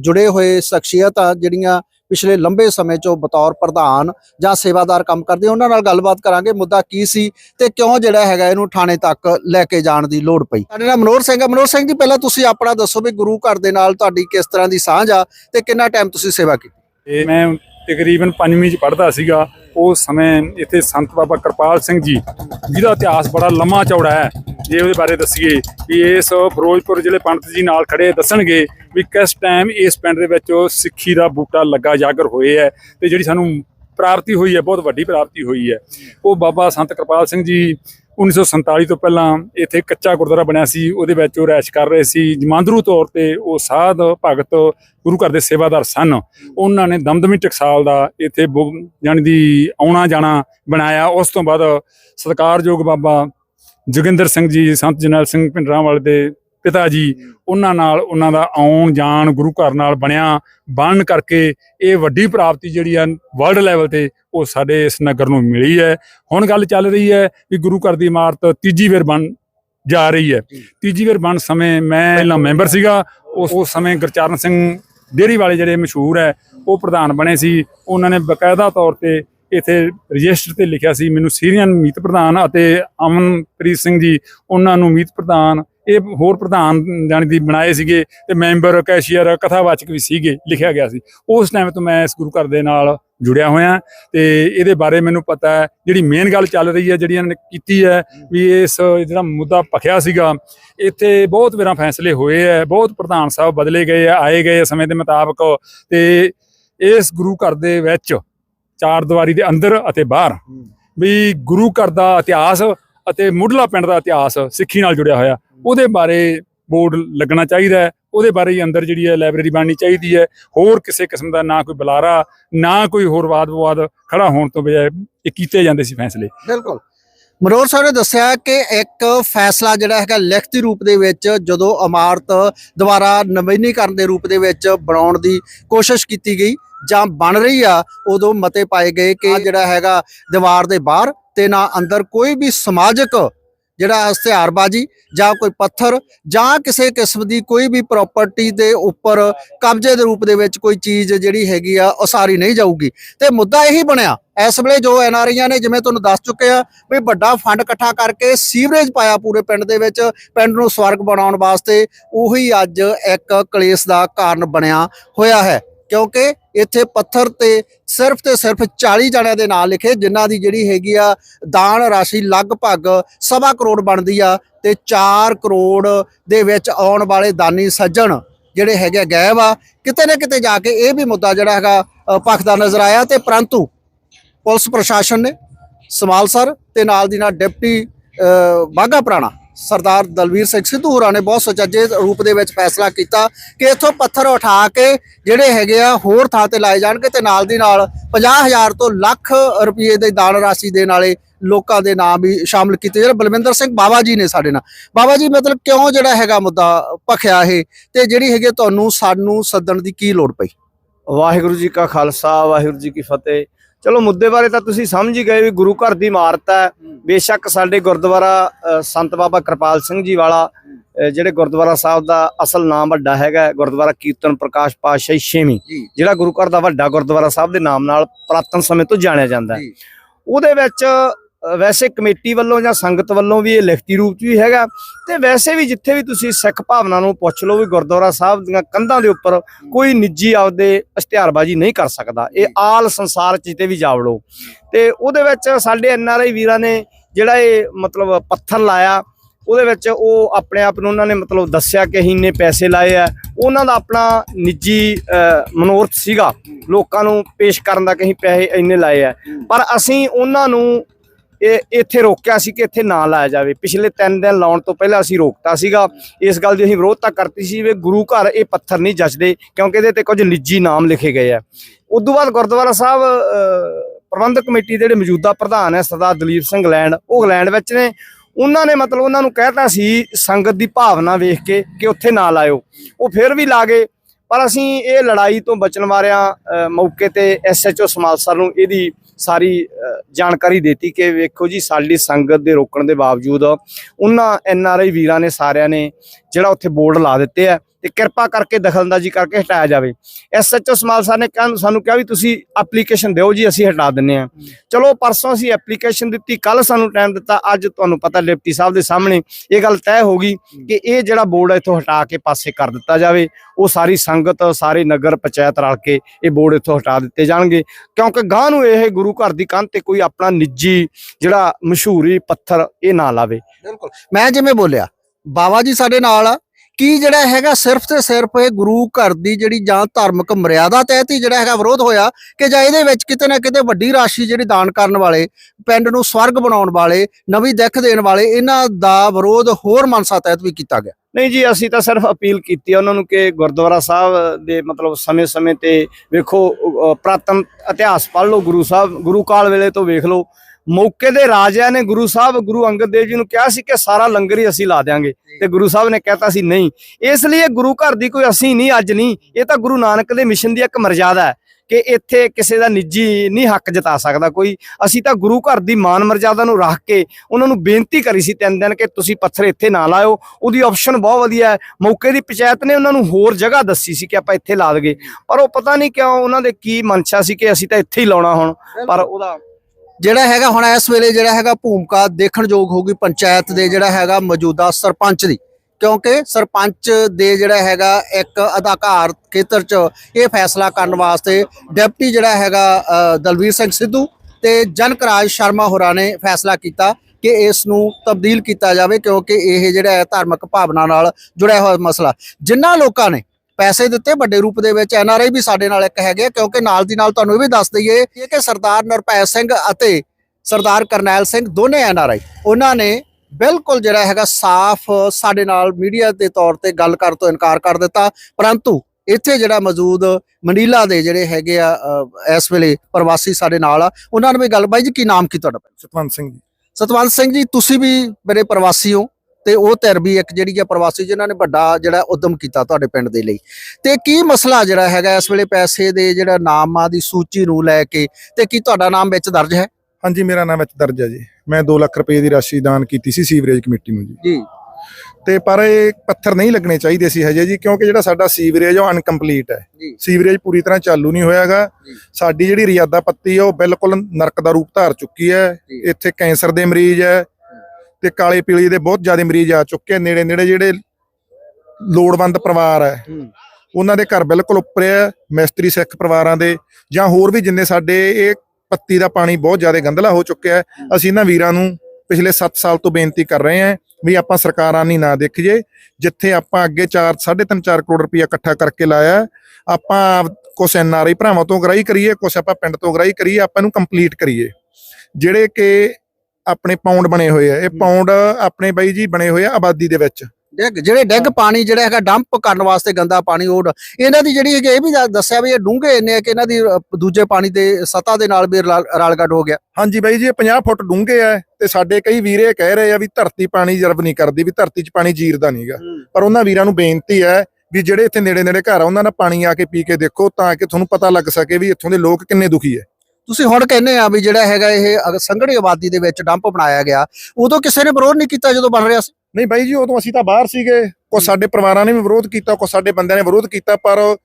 ਜੁੜੇ ਹੋਏ ਸ਼ਖਸੀਅਤਾਂ ਜਿਹੜੀਆਂ ਪਿਛਲੇ ਲੰਬੇ ਸਮੇਂ ਤੋਂ ਬਤੌਰ ਪ੍ਰਧਾਨ ਜਾਂ ਸੇਵਾਦਾਰ ਕੰਮ ਕਰਦੇ, ਉਹਨਾਂ ਨਾਲ ਗੱਲਬਾਤ ਕਰਾਂਗੇ, ਮੁੱਦਾ ਕੀ ਸੀ ਤੇ ਕਿਉਂ ਜਿਹੜਾ ਹੈਗਾ ਇਹਨੂੰ ਥਾਣੇ ਤੱਕ ਲੈ ਕੇ ਜਾਣ ਦੀ ਲੋੜ ਪਈ। ਸਾਡੇ ਨਾਲ ਮਨੋਹਰ ਸਿੰਘ ਆ। ਮਨੋਹਰ ਸਿੰਘ ਜੀ, ਪਹਿਲਾਂ ਤੁਸੀਂ ਆਪਣਾ ਦੱਸੋ ਵੀ ਗੁਰੂ ਘਰ ਦੇ ਨਾਲ ਤੁਹਾਡੀ ਕਿਸ ਤਰ੍ਹਾਂ ਦੀ ਸਾਂਝ ਆ ਤੇ ਕਿੰਨਾ ਟਾਈਮ ਤੁਸੀਂ ਸੇਵਾ ਕੀਤੀ? ਮੈਂ ਤਕਰੀਬਨ ਪੰਜਵੀਂ ਚ ਪੜ੍ਹਦਾ ਸੀਗਾ ਉਸ ਸਮੇਂ ਇੱਥੇ ਸੰਤ ਬਾਬਾ ਕਿਰਪਾਲ ਸਿੰਘ ਜੀ, ਜਿਹਦਾ ਇਤਿਹਾਸ ਬੜਾ ਲੰਮਾ ਚੌੜਾ ਹੈ, ਜੇ ਉਹਦੇ ਬਾਰੇ ਦੱਸੀਏ ਵੀ ਇਸ ਫਿਰੋਜ਼ਪੁਰ ਜ਼ਿਲ੍ਹੇ ਪੰਡਤ ਜੀ ਨਾਲ ਖੜੇ ਦੱਸਣਗੇ ਵੀ ਕਿਸ ਟਾਈਮ ਇਸ ਪਿੰਡ ਦੇ ਵਿੱਚ ਸਿੱਖੀ ਦਾ ਬੂਟਾ ਲੱਗਾ ਜਾਗਰ ਹੋਏ ਹੈ ਤੇ ਜਿਹੜੀ ਸਾਨੂੰ ਪ੍ਰਾਪਤੀ ਹੋਈ ਹੈ, ਬਹੁਤ ਵੱਡੀ ਪ੍ਰਾਪਤੀ ਹੋਈ ਹੈ। ਉਹ ਬਾਬਾ ਸੰਤ ਕਿਰਪਾਲ ਸਿੰਘ ਜੀ 1947 ਤੋਂ ਪਹਿਲਾਂ ਇੱਥੇ ਕੱਚਾ ਗੁਰਦੁਆਰਾ ਬਣਿਆ ਸੀ, ਉਹਦੇ ਵਿੱਚ ਉਹ ਰੈਸ਼ ਕਰ ਰਹੇ ਸੀ। ਜਮਾਂਦਰੂ ਤੌਰ ਤੇ ਉਹ ਸਾਧ ਭਗਤ ਗੁਰੂ ਘਰ ਦੇ ਸੇਵਾਦਾਰ ਸਨ। ਉਹਨਾਂ ਨੇ ਦਮਦਮੀ ਟਕਸਾਲ ਦਾ ਇੱਥੇ ਬੁ- ਜਾਣੀ ਦੀ ਆਉਣਾ ਜਾਣਾ ਬਣਾਇਆ। ਉਸ ਤੋਂ ਬਾਅਦ ਸਤਿਕਾਰਯੋਗ ਬਾਬਾ ਜੋਗਿੰਦਰ ਸਿੰਘ ਜੀ, ਸੰਤ ਜਰਨੈਲ ਸਿੰਘ ਪਿੰਡਰਾਂ ਵਾਲੇ ਦੇ ਪਿਤਾ ਜੀ ਉਹਨਾਂ ਨਾਲ ਉਹਨਾਂ ਦਾ ਆਉਣ ਜਾਣ ਗੁਰੂ ਘਰ ਨਾਲ ਬਣਿਆ ਬਣਨ ਕਰਕੇ ਇਹ ਵੱਡੀ ਪ੍ਰਾਪਤੀ ਜਿਹੜੀ ਆ ਵਰਲਡ ਲੈਵਲ ਤੇ ਉਹ ਸਾਡੇ ਇਸ ਨਗਰ ਨੂੰ ਮਿਲੀ ਹੈ। ਹੁਣ ਗੱਲ ਚੱਲ ਰਹੀ ਹੈ ਵੀ ਗੁਰੂ ਘਰ ਦੀ ਇਮਾਰਤ ਤੀਜੀ ਵਾਰ ਬਣ ਜਾ ਰਹੀ ਹੈ। ਤੀਜੀ ਵਾਰ ਬਣ ਸਮੇਂ ਮੈਂ ਪਹਿਲਾਂ ਮੈਂਬਰ ਸੀਗਾ ਉਸ ਉਸ ਸਮੇਂ ਗੁਰਚਰਨ ਸਿੰਘ ਡੇਰੀ ਵਾਲੇ ਜਿਹੜੇ ਮਸ਼ਹੂਰ ਹੈ ਉਹ ਪ੍ਰਧਾਨ ਬਣੇ ਸੀ। ਉਹਨਾਂ ਨੇ ਬਕਾਇਦਾ ਤੌਰ ਤੇ ਇੱਥੇ ਰਜਿਸਟਰ ਤੇ ਲਿਖਿਆ ਸੀ ਮੈਨੂੰ ਸੀਰੀਅਨ ਮੀਤ ਪ੍ਰਧਾਨ ਅਤੇ ਅਮਨਪ੍ਰੀਤ ਸਿੰਘ ਜੀ ਉਹਨਾਂ ਨੂੰ ਮੀਤ ਪ੍ਰਧਾਨ ਇਹ ਹੋਰ ਪ੍ਰਧਾਨ ਜਾਣੀ ਦੀ ਬਣਾਏ ਸੀਗੇ ਤੇ ਮੈਂਬਰ ਕੈਸ਼ੀਅਰ ਕਥਾਵਾਚਕ ਵੀ ਸੀਗੇ ਲਿਖਿਆ ਗਿਆ ਸੀ। ਉਸ ਟਾਈਮ ਤੋਂ ਮੈਂ ਇਸ ਗੁਰੂ ਘਰ ਦੇ ਨਾਲ ਜੁੜਿਆ ਹੋਇਆ ਤੇ ਇਹਦੇ ਬਾਰੇ ਮੈਨੂੰ ਪਤਾ ਹੈ ਜਿਹੜੀ ਮੇਨ ਗੱਲ ਚੱਲ ਰਹੀ ਹੈ ਜਿਹੜੀ ਇਹਨਾਂ ਨੇ ਕੀਤੀ ਹੈ ਵੀ ਇਸ ਜਿਹੜਾ ਮੁੱਦਾ ਭਖਿਆ ਸੀਗਾ ਇੱਥੇ ਬਹੁਤ ਵਾਰਾਂ ਫੈਸਲੇ ਹੋਏ ਹੈ ਬਹੁਤ ਪ੍ਰਧਾਨ ਸਾਹਿਬ ਬਦਲੇ ਗਏ ਆ ਆਏ ਗਏ ਸਮੇਂ ਦੇ ਮੁਤਾਬਕ ਤੇ ਇਸ ਗੁਰੂ ਘਰ ਦੇ ਵਿੱਚ ਚਾਰ ਦੀਵਾਰੀ ਦੇ ਅੰਦਰ ਅਤੇ ਬਾਹਰ ਵੀ ਗੁਰੂ ਘਰ ਦਾ ਇਤਿਹਾਸ ਅਤੇ ਮੁੱਢਲਾ ਪਿੰਡ ਦਾ ਇਤਿਹਾਸ ਸਿੱਖੀ ਨਾਲ ਜੁੜਿਆ ਹੋਇਆ। ਉਹਦੇ ਬਾਰੇ ਬੋਰਡ ਲੱਗਣਾ ਚਾਹੀਦਾ ਹੈ, ਉਹਦੇ ਬਾਰੇ ਹੀ ਅੰਦਰ ਜਿਹੜੀ ਹੈ ਲਾਇਬ੍ਰੇਰੀ ਬਣਨੀ ਚਾਹੀਦੀ ਹੈ। ਹੋਰ ਕਿਸੇ ਕਿਸਮ ਦਾ ਨਾ ਕੋਈ ਬੁਲਾਰਾ, ਨਾ ਕੋਈ ਹੋਰ ਵਾਦ ਵਿਵਾਦ ਖੜਾ ਹੋਣ ਤੋਂ ਬਜਾਏ ਇਹ ਕੀਤੇ ਜਾਂਦੇ ਸੀ ਫੈਸਲੇ। ਬਿਲਕੁਲ। ਮਨੋਹਰ ਸਾਹਿਬ ਨੇ ਦੱਸਿਆ ਕਿ ਇੱਕ ਫੈਸਲਾ ਜਿਹੜਾ ਹੈਗਾ ਲਿਖਤੀ ਰੂਪ ਦੇ ਵਿੱਚ ਜਦੋਂ ਇਮਾਰਤ ਦੁਬਾਰਾ ਨਵੀਨੀਕਰਨ ਦੇ ਰੂਪ ਦੇ ਵਿੱਚ ਬਣਾਉਣ ਦੀ ਕੋਸ਼ਿਸ਼ ਕੀਤੀ ਗਈ ਜਾਂ ਬਣ ਰਹੀ ਆ, ਉਦੋਂ ਮਤੇ ਪਾਏ ਗਏ ਕਿ ਜਿਹੜਾ ਹੈਗਾ ਦੀਵਾਰ ਦੇ ਬਾਹਰ ਤੇ ਨਾ ਅੰਦਰ ਕੋਈ ਵੀ ਸਮਾਜਿਕ ਜਿਹੜਾ ਹਥਿਆਰਬਾਜੀ ਜਾਂ ਕੋਈ ਪੱਥਰ ਜਾਂ ਕਿਸੇ ਕਿਸਮ ਦੀ ਕੋਈ ਵੀ ਪ੍ਰਾਪਰਟੀ ਦੇ ਉੱਪਰ ਕਬਜ਼ੇ ਦੇ ਰੂਪ ਦੇ ਵਿੱਚ ਕੋਈ ਚੀਜ਼ ਜਿਹੜੀ ਹੈਗੀ ਆ ਉਸਾਰੀ ਨਹੀਂ ਜਾਊਗੀ। ਤੇ ਮੁੱਦਾ ਇਹੀ ਬਣਿਆ, ਇਸ ਵੇਲੇ ਜੋ ਐਨਆਰਆਈਆਂ ਨੇ, ਜਿਵੇਂ ਤੁਹਾਨੂੰ ਦੱਸ ਚੁੱਕੇ ਆ, ਵੀ ਵੱਡਾ ਫੰਡ ਇਕੱਠਾ ਕਰਕੇ ਸੀਵਰੇਜ ਪਾਇਆ ਪੂਰੇ ਪਿੰਡ ਦੇ ਵਿੱਚ, ਪਿੰਡ ਨੂੰ ਸਵਰਗ ਬਣਾਉਣ ਵਾਸਤੇ, ਉਹੀ ਅੱਜ ਇੱਕ ਕਲੇਸ਼ ਦਾ ਕਾਰਨ ਬਣਿਆ ਹੋਇਆ ਹੈ। ਕਿਉਂਕਿ ਇੱਥੇ ਪੱਥਰ ਤੇ ਸਿਰਫ ਤੇ ਸਿਰਫ 40 ਜਣਿਆਂ ਦੇ ਨਾਂ ਲਿਖੇ ਜਿਨ੍ਹਾਂ ਦੀ ਜਿਹੜੀ ਹੈਗੀ ਆ ਦਾਨ ਰਾਸ਼ੀ ਲਗਭਗ ਸਵਾ ਕਰੋੜ ਬਣਦੀ ਆ ਤੇ 4 ਕਰੋੜ ਦੇ ਵਿੱਚ ਆਉਣ ਵਾਲੇ ਦਾਨੀ ਸੱਜਣ ਜਿਹੜੇ ਹੈਗੇ ਗਾਇਬ ਆ। ਕਿਤੇ ਨਾ ਕਿਤੇ ਜਾ ਕੇ ਇਹ ਵੀ ਮੁੱਦਾ ਜਿਹੜਾ ਹੈਗਾ ਅ, ਭਖਦਾ ਨਜ਼ਰ ਆਇਆ ਤੇ ਪਰੰਤੂ ਪੁਲਿਸ ਪ੍ਰਸ਼ਾਸਨ ਨੇ ਸਮਾਲਸਰ ਤੇ ਨਾਲ ਦੀ ਨਾਲ ਡਿਪਟੀ ਅ, ਬਾਘਾ ਪੁਰਾਣਾ ਸਰਦਾਰ ਦਲਵੀਰ ਸਿੰਘ ਸਿੱਧੂ ਹੋਰਾਂ ਨੇ ਬਹੁਤ ਸੁਚੱਜੇ ਰੂਪ ਦੇ ਵਿੱਚ ਫੈਸਲਾ ਕੀਤਾ ਕਿ ਇੱਥੋਂ ਪੱਥਰ ਉਠਾ ਕੇ ਜਿਹੜੇ ਹੈਗੇ ਆ ਹੋਰ ਥਾਂ ਤੇ ਲਾਏ ਜਾਣਗੇ ਤੇ ਨਾਲ ਦੀ ਨਾਲ 50000 ਤੋਂ ਲੱਖ ਰੁਪਏ ਦੇ ਦਾਨ ਰਾਸ਼ੀ ਦੇਣ ਵਾਲੇ ਲੋਕਾਂ ਦੇ ਨਾਮ ਵੀ ਸ਼ਾਮਲ ਕੀਤੇ। ਜਿਹੜੇ ਬਲਵਿੰਦਰ ਸਿੰਘ ਬਾਬਾ ਜੀ ਨੇ ਸਾਡੇ ਨਾਲ। ਬਾਬਾ ਜੀ, ਮਤਲਬ ਕਿਉਂ ਜਿਹੜਾ ਹੈਗਾ ਮੁੱਦਾ ਭਖਿਆ ਇਹ ਤੇ ਜਿਹੜੀ ਹੈਗੀ ਤੁਹਾਨੂੰ ਸਾਨੂੰ ਸੱਦਣ ਦੀ ਕੀ ਲੋੜ ਪਈ? ਵਾਹਿਗੁਰੂ ਜੀ ਕਾ ਖਾਲਸਾ, ਵਾਹਿਗੁਰੂ ਜੀ ਕੀ ਫਤਿਹ। ਚਲੋ ਮੁੱਦੇ ਬਾਰੇ ਤਾਂ ਤੁਸੀਂ ਸਮਝ ਹੀ ਗਏ ਵੀ ਗੁਰੂ ਘਰ ਦੀ ਇਮਾਰਤ ਹੈ। ਬੇਸ਼ੱਕ ਸਾਡੇ ਗੁਰਦੁਆਰਾ ਸੰਤ ਬਾਬਾ ਕਿਰਪਾਲ ਸਿੰਘ ਜੀ ਵਾਲਾ ਜਿਹੜੇ ਗੁਰਦੁਆਰਾ ਸਾਹਿਬ ਦਾ ਅਸਲ ਨਾਮ ਵੱਡਾ ਹੈਗਾ ਗੁਰਦੁਆਰਾ ਕੀਰਤਨ ਪ੍ਰਕਾਸ਼ ਪਾਤਸ਼ਾਹੀ ਛੇਵੀਂ ਜਿਹੜਾ ਗੁਰੂ ਘਰ ਦਾ ਵੱਡਾ ਗੁਰਦੁਆਰਾ ਸਾਹਿਬ ਦੇ ਨਾਮ ਨਾਲ ਪ੍ਰਾਤਨ ਸਮੇਂ ਤੋਂ ਜਾਣਿਆ ਜਾਂਦਾ ਉਹਦੇ ਵਿੱਚ ਵੈਸੇ ਕਮੇਟੀ ਵੱਲੋਂ ਜਾਂ ਸੰਗਤ ਵੱਲੋਂ ਵੀ ਇਹ ਲਿਖਤੀ ਰੂਪ 'ਚ ਵੀ ਹੈਗਾ। ਤੇ ਵੈਸੇ ਵੀ ਜਿੱਥੇ ਵੀ ਤੁਸੀਂ ਸਿੱਖ ਭਾਵਨਾ ਨੂੰ ਪੁੱਛ ਲਓ ਵੀ ਗੁਰਦੁਆਰਾ ਸਾਹਿਬ ਦੀਆਂ ਕੰਧਾਂ ਦੇ ਉੱਪਰ ਕੋਈ ਨਿੱਜੀ ਆਪਦੇ ਇਸ਼ਤਿਹਾਰਬਾਜ਼ੀ ਨਹੀਂ ਕਰ ਸਕਦਾ। ਇਹ ਆਲ ਸੰਸਾਰ 'ਚ ਜਿੱਤੇ ਵੀ ਜਾਵੜੋ। ਤੇ ਉਹਦੇ ਵਿੱਚ ਸਾਡੇ ਐਨ ਆਰ ਆਈ ਵੀਰਾਂ ਨੇ ਜਿਹੜਾ ਇਹ ਮਤਲਬ ਪੱਥਰ ਲਾਇਆ, ਉਹਦੇ ਵਿੱਚ ਉਹ ਆਪਣੇ ਆਪ ਨੂੰ ਉਹਨਾਂ ਨੇ ਮਤਲਬ ਦੱਸਿਆ ਕਿ ਅਸੀਂ ਇੰਨੇ ਪੈਸੇ ਲਾਏ ਆ। ਉਹਨਾਂ ਦਾ ਆਪਣਾ ਨਿੱਜੀ ਮਨੋਰਥ ਸੀਗਾ ਲੋਕਾਂ ਨੂੰ ਪੇਸ਼ ਕਰਨ ਦਾ ਕਿ ਅਸੀਂ ਪੈਸੇ ਇੰਨੇ ਲਾਏ ਆ। ਪਰ ਅਸੀਂ ਉਹਨਾਂ ਨੂੰ ਇਹ ਇੱਥੇ ਰੋਕਿਆ ਸੀ ਕਿ ਇੱਥੇ ਨਾ ਲਾਇਆ ਜਾਵੇ। ਪਿਛਲੇ 3 ਦਿਨ ਲਾਉਣ ਤੋਂ ਪਹਿਲਾਂ ਅਸੀਂ ਰੋਕਤਾ ਸੀਗਾ। ਇਸ ਗੱਲ ਦੀ ਅਸੀਂ ਵਿਰੋਧਤਾ ਕਰਤੀ ਸੀ ਵੀ ਗੁਰੂ ਘਰ ਇਹ ਪੱਥਰ ਨਹੀਂ ਜੱਜਦੇ ਕਿਉਂਕਿ ਇਹਦੇ ਤੇ ਕੁਝ ਨਿੱਜੀ ਨਾਮ ਲਿਖੇ ਗਏ ਆ। ਤੋਂ ਬਾਅਦ ਗੁਰਦੁਆਰਾ ਸਾਹਿਬ ਪ੍ਰਬੰਧਕ ਕਮੇਟੀ ਦੇ ਜਿਹੜੇ ਮੌਜੂਦਾ ਪ੍ਰਧਾਨ ਹੈ ਸਰਦਾਰ ਦਲੀਪ ਸਿੰਘ ਇੰਗਲੈਂਡ ਉਹ ਇੰਗਲੈਂਡ ਵਿੱਚ ਨੇ। ਉਹਨਾਂ ਨੇ ਮਤਲਬ ਉਹਨਾਂ ਨੂੰ ਕਹਿਤਾ ਸੀ ਸੰਗਤ ਦੀ ਭਾਵਨਾ ਵੇਖ ਕੇ ਕਿ ਉੱਥੇ ਨਾ ਲਾਇਓ। ਉਹ ਫਿਰ ਵੀ ਲਾ ਗਏ। ਪਰ ਅਸੀਂ ਇਹ ਲੜਾਈ ਤੋਂ ਬਚਣ ਵਾਰਿਆਂ ਮੌਕੇ ਤੇ ਐਸਐਚਓ ਸਮਾਲਸਰ ਨੂੰ ਇਹਦੀ ਸਾਰੀ ਜਾਣਕਾਰੀ ਦਿੱਤੀ ਕਿ ਵੇਖੋ ਜੀ ਸਾਡੀ ਸੰਗਤ ਦੇ ਰੋਕਣ ਦੇ ਬਾਵਜੂਦ ਉਹਨਾਂ ਐਨਆਰਆਈ ਵੀਰਾਂ ਨੇ ਸਾਰਿਆਂ ਨੇ ਜਿਹੜਾ ਉੱਥੇ ਬੋਰਡ ਲਾ ਦਿੱਤੇ ਆ। ਤੇ ਕਿਰਪਾ ਕਰਕੇ ਦਖਲਅੰਦਾਜ਼ੀ ਕਰਕੇ ਹਟਾਇਆ ਜਾਵੇ। ਐਸਐਚਓ ਸਮਾਲ ਸਰ ਨੇ ਕਹਿਣ- ਸਾਨੂੰ ਕਿਹਾ ਵੀ ਤੁਸੀਂ ਐਪਲੀਕੇਸ਼ਨ ਦਿਓ ਜੀ, ਅਸੀਂ ਹਟਾ ਦਿੰਨੇ ਆ। ਚਲੋ ਪਰਸੋਂ ਅਸੀਂ ਐਪਲੀਕੇਸ਼ਨ ਦਿੱਤੀ ਕੱਲ ਸਾਨੂੰ ਟਾਈਮ ਦਿੱਤਾ, ਅੱਜ ਤੁਹਾਨੂੰ ਪਤਾ ਡਿਪਟੀ ਸਾਹਿਬ ਦੇ ਸਾਹਮਣੇ ਇਹ ਗੱਲ ਤੈਅ ਹੋ ਗਈ ਕਿ ਇਹ ਜਿਹੜਾ ਬੋਰਡ ਹੈ ਇੱਥੋਂ ਹਟਾ ਕੇ ਪਾਸੇ ਕਰ ਦਿੱਤਾ ਜਾਵੇ। ਉਹ ਸਾਰੀ ਸੰਗਤ, ਸਾਰੇ ਨਗਰ ਪੰਚਾਇਤ ਰਲ ਕੇ ਇਹ ਬੋਰਡ ਇੱਥੋਂ ਹਟਾ ਦਿੱਤੇ ਜਾਣਗੇ। ਕਿਉਂਕਿ ਗਾਂ ਨੂੰ ਇਹ ਗੁਰੂ ਘਰ ਦੀ ਕੰਧ ਤੇ ਕੋਈ ਆਪਣਾ ਨਿੱਜੀ ਜਿਹੜਾ ਮਸ਼ਹੂਰੀ ਪੱਥਰ ਇਹ ਨਾ ਲਾਵੇ। ਬਿਲਕੁਲ। ਮੈਂ ਜਿਵੇਂ ਬੋਲਿਆ ਬਾਬਾ ਜੀ ਸਾਡੇ ਨਾਲ ਆ ਕੀ ਜਿਹੜਾ ਹੈਗਾ ਸਿਰਫ ਤੇ ਸਿਰਫ ਇਹ ਗੁਰੂ ਘਰ ਦੀ ਜਿਹੜੀ ਜਾਂ ਧਾਰਮਿਕ ਮਰਿਆਦਾ ਤਹਿਤ ਹੀ ਜਿਹੜਾ ਹੈਗਾ ਵਿਰੋਧ ਹੋਇਆ ਕਿ ਜਾਂ ਇਹਦੇ ਵਿੱਚ ਕਿਤੇ ਨਾ ਕਿਤੇ ਵੱਡੀ ਰਾਸ਼ੀ ਜਿਹੜੀ ਦਾਨ ਕਰਨ ਵਾਲੇ ਪਿੰਡ ਨੂੰ ਸਵਰਗ ਬਣਾਉਣ ਵਾਲੇ ਨਵੀਂ ਦਿੱਖ ਦੇਣ ਵਾਲੇ ਇਹਨਾਂ ਦਾ ਵਿਰੋਧ ਹੋਰ ਮਨਸਾ ਤਹਿਤ ਵੀ ਕੀਤਾ ਗਿਆ। ਨਹੀਂ ਜੀ ਅਸੀਂ ਤਾਂ ਸਿਰਫ ਅਪੀਲ ਕੀਤੀ ਉਹਨਾਂ ਨੂੰ ਕਿ ਗੁਰਦੁਆਰਾ ਸਾਹਿਬ ਦੇ ਮਤਲਬ ਸਮੇਂ-ਸਮੇਂ ਤੇ ਵੇਖੋ ਅ, ਇਤਿਹਾਸ ਪੜ੍ਹ ਲਓ ਗੁਰੂ ਸਾਹਿਬ ਗੁਰੂ ਕਾਲ ਵੇਲੇ ਤੋਂ ਵੇਖ ਲਓ। ਮੌਕੇ ਦੇ ਰਾਜਿਆਂ ਨੇ ਗੁਰੂ ਸਾਹਿਬ ਗੁਰੂ ਅੰਗਦ ਦੇਵ ਜੀ ਨੂੰ ਕਿਹਾ ਸੀ ਕਿ ਸਾਰਾ ਲੰਗਰ ਹੀ ਅਸੀਂ ਲਾ ਦੇਾਂਗੇ ਤੇ ਗੁਰੂ ਸਾਹਿਬ ਨੇ ਕਹਿਤਾ ਸੀ ਨਹੀਂ ਇਸ ਲਈ ਇਹ ਗੁਰੂ ਘਰ ਦੀ ਕੋਈ ਅਸੀਂ ਨਹੀਂ ਅੱਜ ਨਹੀਂ ਇਹ ਤਾਂ ਗੁਰੂ ਨਾਨਕ ਦੇ ਮਿਸ਼ਨ ਦੀ ਇੱਕ ਮਰਜ਼ਾਦਾ ਹੈ ਕਿ ਇੱਥੇ ਕਿਸੇ ਦਾ ਨਿੱਜੀ ਨਹੀਂ ਹੱਕ ਜਤਾ ਸਕਦਾ ਕੋਈ। ਅਸੀਂ ਤਾਂ ਗੁਰੂ ਘਰ ਦੀ ਮਾਨ ਮਰਜ਼ਾਦਾ ਨੂੰ ਰੱਖ ਕੇ ਉਹਨਾਂ ਨੂੰ ਬੇਨਤੀ ਕਰੀ ਸੀ ਤਿੰਨ ਦਿਨ ਕਿ ਤੁਸੀਂ ਪੱਥਰ ਇੱਥੇ ਨਾ ਲਾਇਓ। ਉਹਦੀ ਆਪਸ਼ਨ ਬਹੁਤ ਵਧੀਆ ਹੈ। ਮੌਕੇ ਦੀ ਪੰਚਾਇਤ ਨੇ ਉਹਨਾਂ ਨੂੰ ਹੋਰ ਜਗ੍ਹਾ ਦੱਸੀ ਸੀ ਕਿ ਆਪਾਂ ਇੱਥੇ ਲਾ ਦਗੇ ਪਰ ਉਹ ਪਤਾ ਨਹੀਂ ਕਿਉਂ ਉਹਨਾਂ ਦੇ ਕੀ ਮਨਸ਼ਾ ਸੀ ਕਿ ਅਸੀਂ ਤਾਂ ਇੱਥੇ ਹੀ ਲਾਉਣਾ ਹੁਣ। ਪਰ ਉਹਦਾ ਜਿਹੜਾ ਹੈਗਾ ਹੁਣ ਇਸ ਵੇਲੇ ਜਿਹੜਾ ਹੈਗਾ ਭੂਮਿਕਾ ਦੇਖਣਯੋਗ ਹੋਊਗੀ ਪੰਚਾਇਤ ਦੇ ਜਿਹੜਾ ਹੈਗਾ ਮੌਜੂਦਾ ਸਰਪੰਚ ਦੀ। ਕਿਉਂਕਿ ਸਰਪੰਚ ਦੇ ਜਿਹੜਾ ਹੈਗਾ ਇੱਕ ਅਧਿਕਾਰ ਖੇਤਰ 'ਚ ਇਹ ਫੈਸਲਾ ਕਰਨ ਵਾਸਤੇ ਡਿਪਟੀ ਜਿਹੜਾ ਹੈਗਾ ਦਲਵੀਰ ਸਿੰਘ ਸਿੱਧੂ ਤੇ ਜਨਕਰਾਜ ਸ਼ਰਮਾ ਹੋਰਾਂ ਨੇ ਫੈਸਲਾ ਕੀਤਾ ਕਿ ਇਸ ਨੂੰ ਤਬਦੀਲ ਕੀਤਾ ਜਾਵੇ ਕਿਉਂਕਿ ਇਹ ਜਿਹੜਾ ਹੈ ਧਾਰਮਿਕ ਭਾਵਨਾ ਨਾਲ ਜੁੜਿਆ ਹੋਇਆ ਮਸਲਾ। ਜਿਨ੍ਹਾਂ ਲੋਕਾਂ ਨੇ ਪੈਸੇ ਦਿੱਤੇ ਵੱਡੇ ਰੂਪ ਦੇ ਵਿੱਚ ਐਨਆਰਆਈ ਵੀ ਸਾਡੇ ਨਾਲ ਇੱਕ ਹੈਗੇ ਕਿਉਂਕਿ ਨਾਲ ਦੀ ਨਾਲ ਤੁਹਾਨੂੰ ਇਹ ਵੀ ਦੱਸ ਦਈਏ ਕਿ ਸਰਦਾਰ ਨਰਪੈ ਸਿੰਘ ਅਤੇ ਸਰਦਾਰ ਕਰਨੈਲ ਸਿੰਘ ਦੋਨੇ ਐਨਆਰਆਈ ਉਹਨਾਂ ਨੇ ਬਿਲਕੁਲ ਜਿਹੜਾ ਹੈਗਾ ਸਾਫ਼ ਸਾਡੇ ਨਾਲ ਮੀਡੀਆ ਦੇ ਤੌਰ ਤੇ ਗੱਲ ਕਰਨ ਤੋਂ ਇਨਕਾਰ ਕਰ ਦਿੱਤਾ। ਪਰੰਤੂ ਇੱਥੇ ਜਿਹੜਾ ਮੌਜੂਦ ਮਨੀਲਾ ਦੇ ਜਿਹੜੇ ਹੈਗੇ ਆ ਇਸ ਵੇਲੇ ਪ੍ਰਵਾਸੀ ਸਾਡੇ ਨਾਲ ਆ ਉਹਨਾਂ ਨੂੰ ਵੀ ਗੱਲ ਬਾਈ ਜੀ ਕੀ ਨਾਮ ਕੀ ਤੁਹਾਡਾ ਸਤਵੰਤ ਸਿੰਘ ਜੀ। ਸਤਵੰਤ ਸਿੰਘ ਜੀ ਤੁਸੀਂ ਵੀ ਮੇਰੇ ਪ੍ਰਵਾਸੀ ਹੋ। ਤੇ ਉਹ ਧਿਰ ਵੀ ਇੱਕ ਜਿਹੜੀ ਹੈ ਪ੍ਰਵਾਸੀ ਜਿਨ੍ਹਾਂ ਨੇ ਵੱਡਾ ਜਿਹੜਾ ਉਦਮ ਕੀਤਾ ਤੁਹਾਡੇ ਪਿੰਡ ਦੇ ਲਈ। ਤੇ ਕੀ ਮਸਲਾ ਜਿਹੜਾ ਹੈਗਾ ਇਸ ਵੇਲੇ ਪੈਸੇ ਦੇ ਜਿਹੜਾ ਨਾਮਾਂ ਦੀ ਸੂਚੀ ਨੂੰ ਲੈ ਕੇ ਤੇ ਕੀ ਤੁਹਾਡਾ ਨਾਮ ਵਿੱਚ ਦਰਜ ਹੈ? ਹਾਂਜੀ ਮੇਰਾ ਨਾਮ ਵਿੱਚ ਦਰਜ ਹੈ ਜੀ। ਮੈਂ 2 ਲੱਖ ਰੁਪਏ ਦੀ ਰਾਸ਼ੀ ਦਾਨ ਕੀਤੀ ਸੀ ਸੀਵਰੇਜ ਕਮੇਟੀ ਨੂੰ ਜੀ। ਜੀ। ਤੇ ਪਰ ਇਹ ਪੱਥਰ ਨਹੀਂ ਲੱਗਣੇ ਚਾਹੀਦੇ ਸੀ ਹਜੇ ਜੀ ਕਿਉਂਕਿ ਜਿਹੜਾ ਸਾਡਾ ਸੀਵਰੇਜ ਉਹ ਅਨਕੰਪਲੀਟ ਹੈ। ਸੀਵਰੇਜ ਪੂਰੀ ਤਰ੍ਹਾਂ ਚਾਲੂ ਨਹੀਂ ਹੋਇਆਗਾ ਜੀ। ਸਾਡੀ ਜਿਹੜੀ ਰਿਆਦਾ ਪੱਤੀ ਹੈ ਉਹ ਬਿਲਕੁਲ ਨਰਕ ਦਾ ਰੂਪ ਧਾਰ ਚੁੱਕੀ ਹੈ। ਇੱਥੇ ਕੈਂਸਰ ਦੇ ਮਰੀਜ਼ ਹੈ ਤੇ ਕਾਲੇ ਪੀਲੀ ਦੇ ਬਹੁਤ ਜ਼ਿਆਦਾ ਮਰੀਜ਼ ਆ ਚੁੱਕੇ ਨੇੜੇ ਨੇੜੇ ਜਿਹੜੇ ਲੋੜਵੰਦ ਪਰਿਵਾਰ ਹੈ। ਉਹਨਾਂ ਦੇ ਘਰ ਬਿਲਕੁਲ ਉੱਪਰ ਹੈ ਮਿਸਤਰੀ ਸਿੱਖ ਪਰਿਵਾਰਾਂ ਦੇ ਜਾਂ ਹੋਰ ਵੀ ਜਿੰਨੇ ਸਾਡੇ ਇਹ ਪੱਤੀ ਦਾ ਪਾਣੀ ਬਹੁਤ ਜ਼ਿਆਦਾ ਗੰਦਲਾ ਹੋ ਚੁੱਕਿਆ ਹੈ। ਅਸੀਂ ਇਹਨਾਂ ਵੀਰਾਂ ਨੂੰ ਪਿਛਲੇ 7 ਸਾਲ ਤੋਂ ਬੇਨਤੀ ਕਰ ਰਹੇ ਹਾਂ ਵੀ ਆਪਾਂ ਸਰਕਾਰਾਂ ਨਹੀਂ ਨਾ ਦੇਖੀਏ ਜਿੱਥੇ ਆਪਾਂ ਅੱਗੇ 4 3.5 4 ਕਰੋੜ ਰੁਪਇਆ ਇਕੱਠਾ ਕਰਕੇ ਲਾਇਆ ਆਪਾਂ ਕੁਛ ਐਨਆਰਆਈ ਭਰਾਵਾਂ ਤੋਂ ਗਰਾਈ ਕਰੀਏ ਕੁਛ ਆਪਾਂ ਪਿੰਡ ਤੋਂ ਗਰਾਈ ਕਰੀਏ ਆਪਾਂ ਇਹਨੂੰ ਕੰਪਲੀਟ ਕਰੀਏ। ਜਿਹੜੇ ਕਿ ਆਪਣੇ ਪਾਉਂਡ ਬਣੇ ਹੋਏ ਆ। ਇਹ ਪਾਉਂਡ ਆਪਣੇ ਬਾਈ ਜੀ ਬਣੇ ਹੋਏ ਆ ਆਬਾਦੀ ਦੇ ਵਿੱਚ। ਡਿੱਗ ਜਿਹੜੇ ਡਿੱਗ ਪਾਣੀ ਜਿਹੜਾ ਹੈਗਾ ਡੰਪ ਕਰਨ ਵਾਸਤੇ ਗੰਦਾ ਪਾਣੀ ਉਹ ਇਹਨਾਂ ਦੀ ਜਿਹੜੀ ਹੈਗੀ ਇਹ ਵੀ ਦੱਸਿਆ ਵੀ ਇਹ ਡੂੰਘੇ ਇੰਨੇ ਕਿ ਇਹਨਾਂ ਦੀ ਦੂਜੇ ਪਾਣੀ ਦੇ ਸਤਾ ਦੇ ਨਾਲ ਵੀ ਰਲ- ਰਲਗੱਡ ਹੋ ਗਿਆ। ਹਾਂਜੀ ਬਾਈ ਜੀ ਇਹ 50 ਫੁੱਟ ਡੂੰਘੇ ਆ ਤੇ ਸਾਡੇ ਕਈ ਵੀਰੇ ਕਹਿ ਰਹੇ ਆ ਵੀ ਧਰਤੀ ਪਾਣੀ ਜਰਬ ਨਹੀਂ ਕਰਦੀ ਵੀ ਧਰਤੀ 'ਚ ਪਾਣੀ ਜੀਰਦਾ ਨਹੀਂਗਾ ਪਰ ਉਹਨਾਂ ਵੀਰਾਂ ਨੂੰ ਬੇਨਤੀ ਹੈ ਵੀ ਜਿਹੜੇ ਇੱਥੇ ਨੇੜੇ ਨੇੜੇ ਘਰ ਆ ਉਹਨਾਂ ਦਾ ਪਾਣੀ ਆ ਕੇ ਪੀ ਕੇ ਦੇਖੋ ਤਾਂ ਕਿ ਤੁਹਾਨੂੰ ਪਤਾ ਲੱਗ ਸਕੇ ਵੀ ਇੱਥੋਂ ਦੇ ਲੋਕ ਕਿੰਨੇ ਦੁਖੀ ਹੈ ਤੁਸੀਂ ਹੁਣ ਕਹਿੰਦੇ ਆ ਵੀ ਜਿਹੜਾ ਹੈਗਾ ਇਹ ਅਗ- ਸੰਘਣੀ ਆਬਾਦੀ ਦੇ ਵਿੱਚ ਡੰਪ ਬਣਾਇਆ ਗਿਆ ਉਦੋਂ ਕਿਸੇ ਨੇ ਵਿਰੋਧ ਨਹੀਂ ਕੀਤਾ ਜਦੋਂ ਬਣ ਰਿਹਾ ਸੀ? ਨਹੀਂ ਬਾਈ ਜੀ ਉਦੋਂ ਅਸੀਂ ਤਾਂ ਬਾਹਰ ਸੀਗੇ। ਕੋ ਸਾਡੇ ਪਰਿਵਾਰਾਂ ਨੇ ਵੀ ਵਿਰੋਧ ਕੀਤਾ ਕੋ ਸਾਡੇ ਬੰਦਿਆਂ ਨੇ ਵਿਰੋਧ ਕੀਤਾ ਪਰ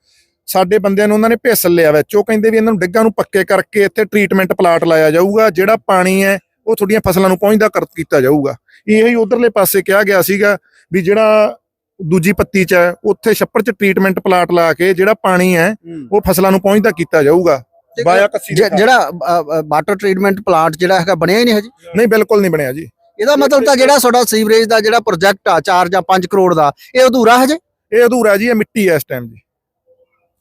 ਸਾਡੇ ਬੰਦਿਆਂ ਨੂੰ ਉਹਨਾਂ ਨੇ ਭੇਸਲ ਲਿਆ ਵਿੱਚ। ਉਹ ਕਹਿੰਦੇ ਵੀ ਇਹਨਾਂ ਨੂੰ ਡਿੱਗਾਂ ਨੂੰ ਪੱਕੇ ਕਰਕੇ ਇੱਥੇ ਟ੍ਰੀਟਮੈਂਟ ਪਲਾਟ ਲਾਇਆ ਜਾਊਗਾ ਜਿਹੜਾ ਪਾਣੀ ਹੈ ਉਹ ਤੁਹਾਡੀਆਂ ਫਸਲਾਂ ਨੂੰ ਪਹੁੰਚਦਾ ਕਰ ਕੀਤਾ ਜਾਊਗਾ। ਇਹ ਹੀ ਉਧਰਲੇ ਪਾਸੇ ਕਿਹਾ ਗਿਆ ਸੀਗਾ ਵੀ ਜਿਹੜਾ ਦੂਜੀ ਪੱਤੀ ਚ ਹੈ ਉੱਥੇ ਛੱਪੜ ਚ ਟ੍ਰੀਟਮੈਂਟ ਪਲਾਟ ਲਾ ਕੇ ਜਿਹੜਾ ਪਾਣੀ ਹੈ। ਉਹ ਫਸਲਾਂ ਨੂੰ ਪਹੁੰਚਦਾ ਕੀਤਾ ਜਾਊਗਾ। ਬਾਇਆ ਕੱਸੀ ਦੇ ਜ- ਜਿਹੜਾ ਵਾਟਰ ਟ੍ਰੀਟਮੈਂਟ ਪਲਾਂਟ ਜਿਹੜਾ ਹੈਗਾ ਬਣਿਆ ਹੀ ਨਹੀਂ ਹਜੇ। ਨਹੀਂ ਬਿਲਕੁਲ ਨਹੀਂ ਬਣਿਆ ਜੀ। ਇਹਦਾ ਮਤਲਬ ਤਾਂ ਜਿਹੜਾ ਤੁਹਾਡਾ ਸੀਵਰੇਜ ਦਾ ਜਿਹੜਾ ਪ੍ਰੋਜੈਕਟ ਆ 4 ਜਾਂ 5 ਕਰੋੜ ਦਾ ਇਹ ਅਧੂਰਾ ਹਜੇ? ਇਹ ਅਧੂਰਾ ਜੀ ਇਹ ਮਿੱਟੀ ਹੈ ਇਸ ਟਾਈਮ ਜੀ।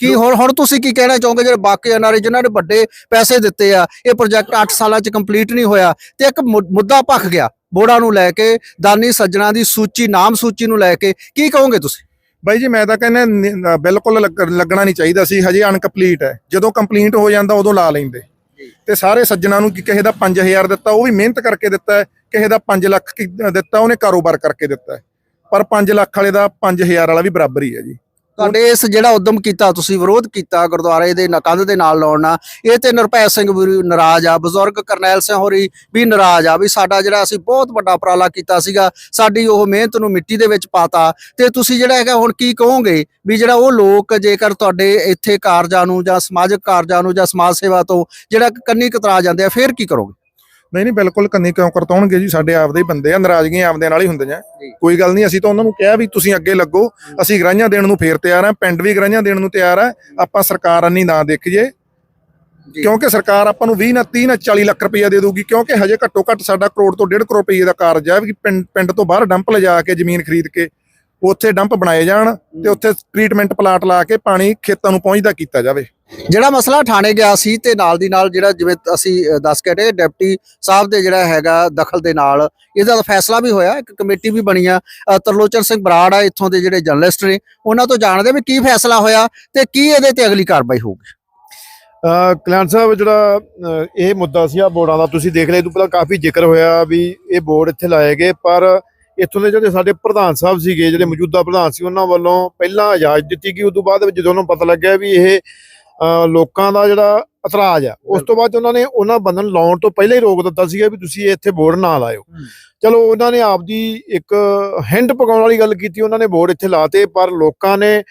ਕੀ ਹੁਣ ਹੁਣ ਤੁਸੀਂ ਕੀ ਕਹਿਣਾ ਚਾਹੋਗੇ ਜਿਹੜੇ ਬਾਕੀ ਐਨਆਰਆਈ ਜਿਨ੍ਹਾਂ ਨੇ ਵੱਡੇ ਪੈਸੇ ਦਿੱਤੇ ਆ ਇਹ ਪ੍ਰੋਜੈਕਟ 8 ਸਾਲਾਂ ਚ ਕੰਪਲੀਟ ਨਹੀਂ ਹੋਇਆ ਤੇ ਇੱਕ ਮੁ- ਮੁੱਦਾ ਭਖ ਗਿਆ ਬੋੜਾ ਨੂੰ ਲੈ ਕੇ ਦਾਨੀ ਸੱਜਣਾ ਦੀ ਸੂਚੀ ਨਾਮ ਸੂਚੀ ਨੂੰ ਲੈ ਕੇ ਕੀ ਕਹੋਗੇ ਤੁਸੀਂ? ਬਾਈ ਜੀ ਮੈਂ ਤਾਂ ਕਹਿੰਦਾ ਬਿਲਕੁਲ ਲੱਗ- ਲੱਗਣਾ ਨਹੀਂ ਚਾਹੀਦਾ ਸੀ ਹਜੇ ਅਨਕੰਪਲੀਟ ਹੈ। ਜਦੋਂ ਕੰਪਲੀਟ ਹੋ ਜਾਂਦਾ ਉਦੋਂ ਲਾ ਲੈਂਦੇ। ਤੇ ਸਾਰੇ ਸੱਜਣਾ ਨੂੰ ਕਿਸੇ ਦਾ 5000 ਦਿੱਤਾ ਉਹ ਵੀ ਮਿਹਨਤ ਕਰਕੇ ਦਿੱਤਾ ਹੈ। ਕਿਸੇ ਦਾ 5 ਲੱਖ ਦਿੱਤਾ ਉਹਨੇ ਕਾਰੋਬਾਰ ਕਰਕੇ ਦਿੱਤਾ ਪਰ 5 ਲੱਖ ਵਾਲੇ ਦਾ 5000 ਵਾਲਾ ਵੀ ਬਰਾਬਰ ਹੀ ਹੈ ਜੀ। ਤੁਹਾਡੇ ਇਸ ਜਿਹੜਾ ਉਦਮ ਕੀਤਾ, ਤੁਸੀਂ ਵਿਰੋਧ ਕੀਤਾ ਗੁਰਦੁਆਰੇ ਦੇ ਨ- ਦੇ ਨਾਲ ਲਾਉਣ ਨਾਲ, ਇਹ ਤੇ ਨਿਰਭੈ ਸਿੰਘ ਵੀ ਨਾਰਾਜ਼ ਆ, ਬਜ਼ੁਰਗ ਕਰਨੈਲ ਸਿੰਘ ਹੋਰੀ ਵੀ ਨਾਰਾਜ਼ ਆ, ਵੀ ਸਾਡਾ ਜਿਹੜਾ ਅਸੀਂ ਬਹੁਤ ਵੱਡਾ ਉਪਰਾਲਾ ਕੀਤਾ ਸੀਗਾ, ਸਾਡੀ ਉਹ ਮਿਹਨਤ ਨੂੰ ਮਿੱਟੀ ਦੇ ਵਿੱਚ ਪਾਤਾ, ਤੇ ਤੁਸੀਂ ਜਿਹੜਾ ਹੈਗਾ ਹੁਣ ਕੀ ਕਹੋਗੇ ਵੀ ਜਿਹੜਾ ਉਹ ਲੋਕ ਜੇਕਰ ਤੁਹਾਡੇ ਇੱਥੇ ਕਾਰਜਾਂ ਨੂੰ ਜਾਂ ਸਮਾਜਿਕ ਕਾਰਜਾਂ ਨੂੰ ਜਾਂ ਸਮਾਜ ਸੇਵਾ ਤੋਂ ਜਿਹੜਾ ਕੰਨੀ ਕਤਰਾ ਜਾਂਦੇ ਆ, ਫਿਰ ਕੀ ਕਰੋਗੇ? ਨਹੀਂ ਨਹੀਂ ਬਿਲਕੁਲ ਕੰਨੀ ਕਿਉਂ ਕਰਤਾਉਣਗੇ ਜੀ? ਸਾਡੇ ਆਪਦੇ ਹੀ ਬੰਦੇ ਆ ਨਾਰਾਜ਼ਗੀਆਂ ਆਪਦੇ ਨਾਲ ਹੀ ਹੁੰਦੀਆਂ। ਕੋਈ ਗੱਲ ਨਹੀਂ ਅਸੀਂ ਤਾਂ ਉਹਨਾਂ ਨੂੰ ਕਿਹਾ ਵੀ ਤੁਸੀਂ ਅੱਗੇ ਲੱਗੋ। ਅਸੀਂ ਗਰਾਈਆਂ ਦੇਣ ਨੂੰ ਫੇਰ ਤਿਆਰ ਆ ਪਿੰਡ ਵੀ ਗਰਾਈਆਂ ਦੇਣ ਨੂੰ ਤਿਆਰ ਆ। ਆਪਾਂ ਸਰਕਾਰ ਅੰਨੀ ਨਾ ਦੇਖੀਏ। ਕਿਉਂਕਿ ਸਰਕਾਰ ਆਪਾਂ ਨੂੰ 20 ਨਾ 30 ਨਾ 40 ਲੱਖ ਰੁਪਈਆ ਦੇ ਦਊਗੀ ਕਿਉਂਕਿ ਹਜੇ ਘੱਟੋ ਘੱਟ ਸਾਡਾ ਕਰੋੜ ਤੋਂ 1.5 ਕਰੋੜ ਰੁਪਈਏ ਦਾ ਕਾਰਜ ਹੈ ਵੀ ਪਿੰਡ ਪਿੰਡ ਤੋਂ ਬਾਹਰ ਡੰਪ ਲਿਜਾ ਕੇ ਜ਼ਮੀਨ ਖਰੀਦ ਕੇ ਉੱਥੇ ਡੰਪ ਬਣਾਏ ਜਾਣ ਤੇ ਉੱਥੇ ਟ੍ਰੀਟਮੈਂਟ ਪਲਾਟ ਲਾ ਕੇ ਪਾਣੀ ਖੇਤਾਂ ਨੂੰ ਪਹੁੰਚਦਾ ਕੀਤਾ ਜਾਵੇ। ਜਿਹੜਾ ਮਸਲਾ ਠਾਣੇ ਗਿਆ ਸੀ ਤੇ ਨਾਲ ਦੀ ਨਾਲ ਜਿਹੜਾ ਜਿਵੇਂ ਅਸੀਂ ਦੱਸ ਕੇ ਹਟੇ ਡਿਪਟੀ ਸਾਹਿਬ ਦੇ ਜਿਹੜਾ ਹੈਗਾ ਦਖਲ ਦੇ ਨਾਲ ਇਹਦਾ ਫੈਸਲਾ ਵੀ ਹੋਇਆ ਇੱਕ ਕਮੇਟੀ ਵੀ ਬਣੀ ਆ। ਤਰਲੋਚਨ ਸਿੰਘ ਬਰਾੜ ਆ ਇੱਥੋਂ ਦੇ ਜਿਹੜੇ ਜਰਨਲਿਸਟ ਨੇ ਉਹਨਾਂ ਤੋਂ ਜਾਣਦੇ ਵੀ ਕੀ ਫੈਸਲਾ ਹੋਇਆ ਤੇ ਕੀ ਇਹਦੇ ਤੇ ਅਗਲੀ ਕਾਰਵਾਈ ਹੋਊਗੀ। ਕਲਿਆਣ ਸਾਹਿਬ ਜਿਹੜਾ ਇਹ ਮੁੱਦਾ ਸੀ ਆ ਬੋਰਡਾਂ ਦਾ ਤੁਸੀਂ ਦੇਖ ਲਿਆ ਇਹ ਤੋਂ ਪਹਿਲਾਂ ਕਾਫੀ ਜ਼ਿਕਰ ਹੋਇਆ ਵੀ ਇਹ ਬੋਰਡ ਇੱਥੇ ਲਾਏ ਗਏ ਪਰ ਇੱਥੋਂ ਦੇ ਜਿਹੜੇ ਸਾਡੇ ਪ੍ਰਧਾਨ ਸਾਹਿਬ ਸੀਗੇ ਜਿਹੜੇ ਮੌਜੂਦਾ ਪ੍ਰਧਾਨ ਸੀ ਉਹਨਾਂ ਵੱਲੋਂ ਪਹਿਲਾਂ ਇਜਾਜ਼ਤ ਦਿੱਤੀ ਗਈ। ਉਸ ਤੋਂ ਬਾਅਦ ਵਿੱਚ ਜਦੋਂ ਪਤਾ ਲੱਗਿਆ ਵੀ ਇਹ ਅ, ਲੋਕਾਂ ਦਾ ਜਿਹੜਾ ਇਤਰਾਜ਼ ਆ। ਉਸ ਤੋਂ ਬਾਅਦ ਉਹਨਾਂ ਨੇ ਉਹਨਾਂ ਬੰਧਨ ਲਾਉਣ ਤੋਂ ਪਹਿਲਾਂ ਹੀ ਰੋਕ ਦਿੱਤਾ ਸੀਗਾ ਵੀ ਤੁਸੀਂ ਇੱਥੇ ਬੋਰਡ ਨਾ ਲਾਇਓ। ਚਲੋ ਉਹਨਾਂ ਨੇ ਆਪਦੀ ਇੱਕ ਹੈਂਡ ਪਕਾਉਣ ਵਾਲੀ ਗੱਲ ਕੀਤੀ ਉਹਨਾਂ ਨੇ ਬੋਰਡ ਇੱਥੇ ਲਾਤੇ ਪਰ ਲੋਕਾਂ ਨੇ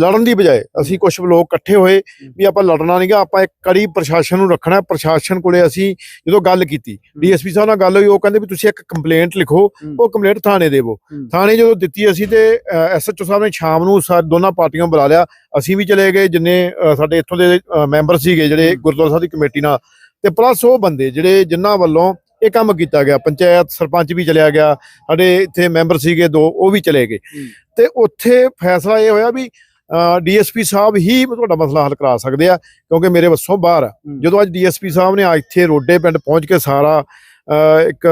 ਲੜਨ ਦੀ ਬਜਾਏ ਅਸੀਂ ਕੁਝ ਲੋਕ ਇਕੱਠੇ ਹੋਏ ਵੀ ਆਪਾਂ ਲੜਨਾ ਨਹੀਂਗਾ ਆਪਾਂ ਇੱਕ ਕੜੀ ਪ੍ਰਸ਼ਾਸਨ ਨੂੰ ਰੱਖਣਾ। ਹੈ। ਪ੍ਰਸ਼ਾਸਨ ਕੋਲੇ ਅਸੀਂ ਜਦੋਂ ਗੱਲ ਕੀਤੀ ਡੀਐਸਪੀ ਸਾਹਿਬ ਨਾਲ ਗੱਲ ਹੋਈ ਉਹ ਕਹਿੰਦੇ ਵੀ ਤੁਸੀਂ ਇੱਕ ਕੰਪਲੇਂਟ ਲਿਖੋ ਉਹ ਕੰਪਲੇਂਟ ਥਾਣੇ ਦੇਵੋ। ਥਾਣੇ ਜਦੋਂ ਦਿੱਤੀ ਅਸੀਂ ਤੇ ਐਸਐਚਓ ਸਾਹਿਬ ਨੇ ਸ਼ਾਮ ਨੂੰ ਦੋਨਾਂ ਪਾਰਟੀਆਂ ਬੁਲਾ ਲਿਆ। ਅਸੀਂ ਵੀ ਚਲੇ ਗਏ ਜਿੰਨੇ ਸਾਡੇ ਇੱਥੋਂ ਦੇ ਮੈਂਬਰ ਸੀਗੇ ਜਿਹੜੇ ਗੁਰਦੁਆਰਾ ਸਾਹਿਬ ਦੀ ਕਮੇਟੀ ਨਾਲ ਤੇ ਪਲੱਸ ਉਹ ਬੰਦੇ ਜਿਹੜੇ ਜਿਨ੍ਹਾਂ ਵੱਲੋਂ ਇਹ ਕੰਮ ਕੀਤਾ ਗਿਆ ਪੰਚਾਇਤ ਸਰਪੰਚ ਵੀ ਚਲਿਆ ਗਿਆ ਸਾਡੇ ਇੱਥੇ ਮੈਂਬਰ ਸੀਗੇ ਦੋ ਉਹ ਵੀ ਚਲੇ ਗਏ। ਤੇ ਉੱਥੇ ਫੈਸਲਾ ਇਹ ਹੋਇਆ ਵੀ ਡੀਐਸਪੀ ਸਾਹਿਬ ਹੀ ਤੁਹਾਡਾ ਮਸਲਾ ਹੱਲ ਕਰਾ ਸਕਦੇ ਆ ਕਿਉਂਕਿ ਮੇਰੇ ਵੱਸੋਂ ਬਾਹਰ ਆ। ਜਦੋਂ ਅੱਜ ਡੀਐਸਪੀ ਸਾਹਿਬ ਨੇ ਆ ਇੱਥੇ ਰੋਡੇ ਪਿੰਡ ਪਹੁੰਚ ਕੇ ਸਾਰਾ ਇੱਕ।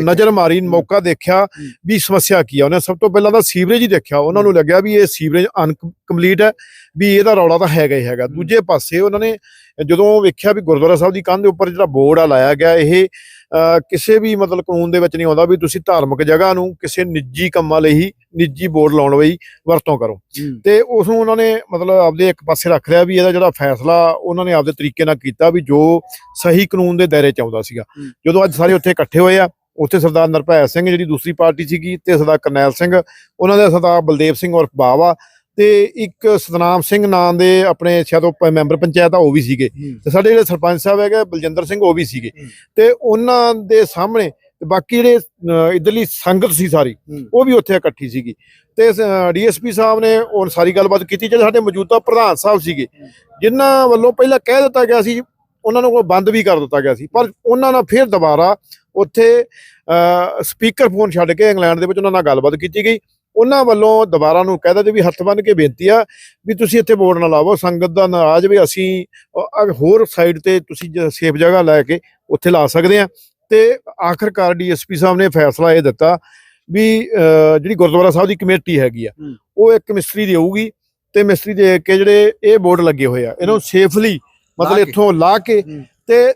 ਨਜ਼ਰ ਮਾਰੀ ਮੌਕਾ ਦੇਖਿਆ। ਵੀ ਸਮੱਸਿਆ ਕੀ ਆ ਉਹਨੇ ਸਭ ਤੋਂ ਪਹਿਲਾਂ ਤਾਂ ਸੀਵਰੇਜ ਹੀ ਦੇਖਿਆ ਉਹਨਾਂ ਨੂੰ ਲੱਗਿਆ ਵੀ ਇਹ ਸੀਵਰੇਜ ਅਨਕੰਪਲੀਟ ਹੈ ਵੀ ਇਹਦਾ ਰੌਲਾ ਤਾਂ ਹੈਗਾ ਹੀ ਹੈਗਾ। ਦੂਜੇ ਪਾਸੇ ਉਹਨਾਂ ਨੇ ਜਦੋਂ ਵੇਖਿਆ ਵੀ ਗੁਰਦੁਆਰਾ ਸਾਹਿਬ ਦੀ ਕੰਧ ਦੇ ਉੱਪਰ ਜਿਹੜਾ ਬੋਰਡ ਆ ਲਾਇਆ ਗਿਆ ਇਹ ਕਿਸੇ ਵੀ ਮਤਲਬ ਕਾਨੂੰਨ ਦੇ ਵਿੱਚ ਨਹੀਂ ਆਉਂਦਾ ਵੀ ਤੁਸੀਂ ਧਾਰਮਿਕ ਜਗ੍ਹਾ ਨੂੰ ਕਿਸੇ ਨਿੱਜੀ ਕੰਮਾਂ ਲਈ ਹੀ ਨਿੱਜੀ ਬੋਰਡ ਲਾਉਣ ਲਈ ਵਰਤੋਂ ਕਰੋ। ਤੇ ਉਸ ਨੂੰ ਉਹਨਾਂ ਨੇ ਮਤਲਬ ਆਪਦੇ ਇੱਕ ਪਾਸੇ ਰੱਖ ਲਿਆ ਵੀ ਇਹਦਾ ਜਿਹੜਾ ਫੈਸਲਾ ਉਹਨਾਂ ਨੇ ਆਪਦੇ ਤਰੀਕੇ ਨਾਲ ਕੀਤਾ ਵੀ ਜੋ ਸਹੀ ਕਾਨੂੰਨ ਦੇ ਦਾਇਰੇ ਚ ਆਉਂਦਾ ਸੀਗਾ। ਜਦੋਂ ਅੱਜ ਸਾਰੇ ਉੱਥੇ ਇਕੱਠੇ ਹੋਏ ਆ ਉੱਥੇ ਸਰਦਾਰ ਨਰਭੈ ਸਿੰਘ ਜਿਹੜੀ ਦੂਸਰੀ ਪਾਰਟੀ ਸੀਗੀ ਤੇ ਸਰਦਾਰ ਕਰਨੈਲ ਸਿੰਘ ਉਹਨਾਂ ਦੇ ਸਰਦਾਰ ਬਲਦੇਵ ਸਿੰਘ ਔਰ ਬਾਵਾ ਤੇ ਇੱਕ ਸਤਨਾਮ ਸਿੰਘ ਨਾਂ ਦੇ ਆਪਣੇ ਸ਼ਾਇਦ ਉਹ ਮੈਂਬਰ ਪੰਚਾਇਤ ਆ ਉਹ ਵੀ ਸੀਗੇ। ਤੇ ਸਾਡੇ ਜਿਹੜੇ ਸਰਪੰਚ ਸਾਹਿਬ ਹੈਗੇ ਬਲਜਿੰਦਰ ਸਿੰਘ ਉਹ ਵੀ ਸੀਗੇ। ਤੇ ਉਹਨਾਂ ਦੇ ਸਾਹਮਣੇ ਤੇ ਬਾਕੀ ਜਿਹੜੇ ਇੱਧਰਲੀ ਸੰਗਤ ਸੀ ਸਾਰੀ। ਉਹ ਵੀ ਉੱਥੇ ਇਕੱਠੀ ਸੀਗੀ। ਤੇ ਡੀਐਸਪੀ ਸਾਹਿਬ ਨੇ ਉਹ ਸਾਰੀ ਗੱਲਬਾਤ ਕੀਤੀ ਜਿਹੜੇ ਸਾਡੇ ਮੌਜੂਦਾ ਪ੍ਰਧਾਨ ਸਾਹਿਬ ਸੀਗੇ ਜਿਨ੍ਹਾਂ ਵੱਲੋਂ ਪਹਿਲਾਂ ਕਹਿ ਦਿੱਤਾ ਗਿਆ ਸੀ ਉਹਨਾਂ ਨੂੰ ਬੰਦ ਵੀ ਕਰ ਦਿੱਤਾ ਗਿਆ ਸੀ ਪਰ ਉਹਨਾਂ ਨਾਲ ਫਿਰ ਦੁਬਾਰਾ ਉੱਥੇ ਸਪੀਕਰ ਫੋਨ ਛੱਡ ਕੇ ਇੰਗਲੈਂਡ ਦੇ ਵਿੱਚ ਉਹਨਾਂ ਨਾਲ ਗੱਲਬਾਤ ਕੀਤੀ ਗਈ। ਉਹਨਾਂ ਵੱਲੋਂ ਦੁਬਾਰਾ ਨੂੰ ਕਹਿ ਦਿੱਤਾ ਵੀ ਹੱਥ ਬੰਨ ਕੇ ਬੇਨਤੀ ਆ ਵੀ ਤੁਸੀਂ ਇੱਥੇ ਬੋਰਡ ਨਾ ਲਾਵੋ ਸੰਗਤ ਦਾ ਨਾਰਾਜ਼ ਵੀ ਅਸੀਂ ਹੋਰ ਸਾਈਡ ਤੇ ਤੁਸੀਂ ਸੇਫ ਜਗ੍ਹਾ ਲੈ ਕੇ ਉੱਥੇ ਲਾ ਸਕਦੇ ਆ ਤੇ ਆਖਰਕਾਰ ਡੀਐਸਪੀ ਸਾਹਿਬ ਨੇ ਫੈਸਲਾ ਇਹ ਦਿੱਤਾ ਵੀ ਜਿਹੜੀ ਗੁਰਦੁਆਰਾ ਸਾਹਿਬ ਦੀ ਕਮੇਟੀ ਹੈਗੀ ਆ। ਉਹ ਇੱਕ ਮਿਸਤਰੀ ਦੇਊਗੀ ਤੇ ਮਿਸਤਰੀ ਦੇ ਕੇ ਜਿਹੜੇ ਇਹ ਬੋਰਡ ਲੱਗੇ ਹੋਏ ਆ ਇਹਨੂੰ ਸੇਫਲੀ ਮਤਲਬ। ਇੱਥੋਂ ਲਾ ਕੇ। ਤੇ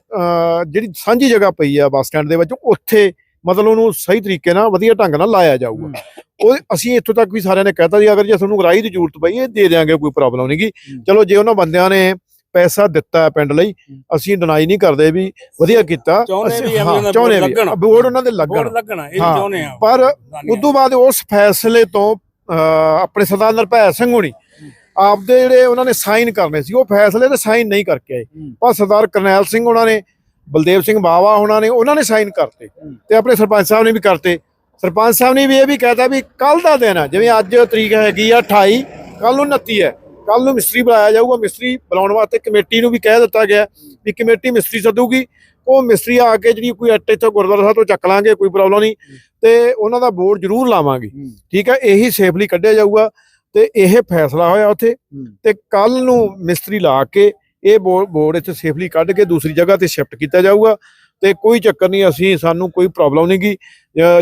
ਜਿਹੜੀ ਸਾਂਝੀ ਜਗ੍ਹਾ ਪਈ ਆ ਬੱਸ ਸਟੈਂਡ ਦੇ ਵਿੱਚ ਉੱਥੇ ਮਤਲਬ ਉਹਨੂੰ ਸਹੀ ਤਰੀਕੇ ਨਾਲ ਵਧੀਆ ਢੰਗ ਨਾਲ ਲਾਇਆ ਜਾਊਗਾ ਉਹ ਅਸੀਂ ਇੱਥੋਂ ਤੱਕ ਵੀ ਸਾਰਿਆਂ ਨੇ ਕਹਿਤਾ ਜੀ ਅਗਰ ਜੇ ਤੁਹਾਨੂੰ ਰਾਈ ਦੀ ਜ਼ਰੂਰਤ ਪਈ ਇਹ ਦੇ ਦਿਆਂਗੇ ਕੋਈ ਪ੍ਰੋਬਲਮ ਨਹੀਂਗੀ। ਚਲੋ ਜੇ ਉਹਨਾਂ ਬੰਦਿਆਂ ਨੇ ਪੈਸਾ ਦਿੱਤਾ ਪਿੰਡ ਲਈ ਅਸੀਂ ਡਿਨਾਈ ਨਹੀਂ ਕਰਦੇ ਵੀ ਵਧੀਆ ਕੀਤਾ। ਚਾਹੁੰਦੇ ਵੀ ਬੋਰਡ ਵੀ ਲੱਗਣ। ਬੋਰਡ ਉਹਨਾਂ ਦੇ ਲੱਗਣ। ਇਹ ਚਾਹੁੰਦੇ ਆ। ਪਰ ਬਾਅਦ ਉਸ ਫੈਸਲੇ ਤੋਂ ਆਪਣੇ ਸਰਦਾਰ ਨਰਭੈ ਸਿੰਘ ਹੋਣੀ ਆਪਦੇ ਜਿਹੜੇ ਉਹਨਾਂ ਨੇ ਸਾਈਨ ਕਰਨੇ ਸੀ ਉਹ ਫੈਸਲੇ ਤੇ ਸਾਈਨ ਨਹੀਂ ਕਰਕੇ ਆਏ। ਪਰ ਸਰਦਾਰ ਕਰਨੈਲ ਸਿੰਘ ਉਹਨਾਂ ਨੇ ਬਲਦੇਵ ਸਿੰਘ ਬਾਵਾ ਉਹਨਾਂ ਨੇ ਉਹਨਾਂ ਨੇ ਸਾਈਨ ਕਰਤੇ। ਤੇ ਆਪਣੇ ਸਰਪੰਚ ਸਾਹਿਬ ਨੇ ਵੀ ਕਰਤੇ। ਸਰਪੰਚ ਸਾਹਿਬ ਨੇ ਵੀ ਇਹ ਵੀ ਕਹਿਤਾ ਵੀ ਕੱਲ ਦਾ ਦਿਨ ਆ ਜਿਵੇਂ ਅੱਜ ਤਰੀਕ ਹੈਗੀ ਆ 28 ਕੱਲ ਨੂੰ 29 ਹੈ। ਕੱਲ ਨੂੰ ਮਿਸਤਰੀ ਬੁਲਾਇਆ ਜਾਊਗਾ ਮਿਸਤਰੀ ਬੁਲਾਉਣ ਵਾਸਤੇ ਕਮੇਟੀ ਨੂੰ ਵੀ ਕਹਿ ਦਿੱਤਾ ਗਿਆ ਵੀ ਕਮੇਟੀ ਮਿਸਤਰੀ ਸੱਦੂਗੀ। ਉਹ ਮਿਸਤਰੀ ਆ ਕੇ ਜਿਹੜੀ ਕੋਈ ਅੱਟੇ ਤੋਂ ਗੁਰਦੁਆਰਾ ਸਾਹਿਬ ਤੋਂ ਚੱਕ ਲਾਂਗੇ ਕੋਈ ਪ੍ਰੋਬਲਮ ਨਹੀਂ। ਤੇ ਉਹਨਾਂ ਦਾ ਬੋਰਡ ਜ਼ਰੂਰ ਲਾਵਾਂਗੇ। ਠੀਕ ਹੈ ਇਹੀ ਸੇਫਲੀ ਕੱਢਿਆ ਜਾਊਗਾ ਤੇ ਇਹ ਫੈਸਲਾ ਹੋਇਆ ਉੱਥੇ। ਤੇ ਕੱਲ ਨੂੰ ਮਿਸਤਰੀ ਲਾ ਕੇ ਇਹ ਬੋਰਡ ਇੱਥੇ ਸੇਫਲੀ ਕੱਢ ਕੇ ਦੂਸਰੀ ਜਗ੍ਹਾ ਤੇ ਸ਼ਿਫਟ ਕੀਤਾ ਜਾਊਗਾ। ਤੇ ਕੋਈ ਚੱਕਰ ਨਹੀਂ ਅਸੀਂ ਸਾਨੂੰ ਕੋਈ ਪ੍ਰੋਬਲਮ ਨਹੀਂਗੀ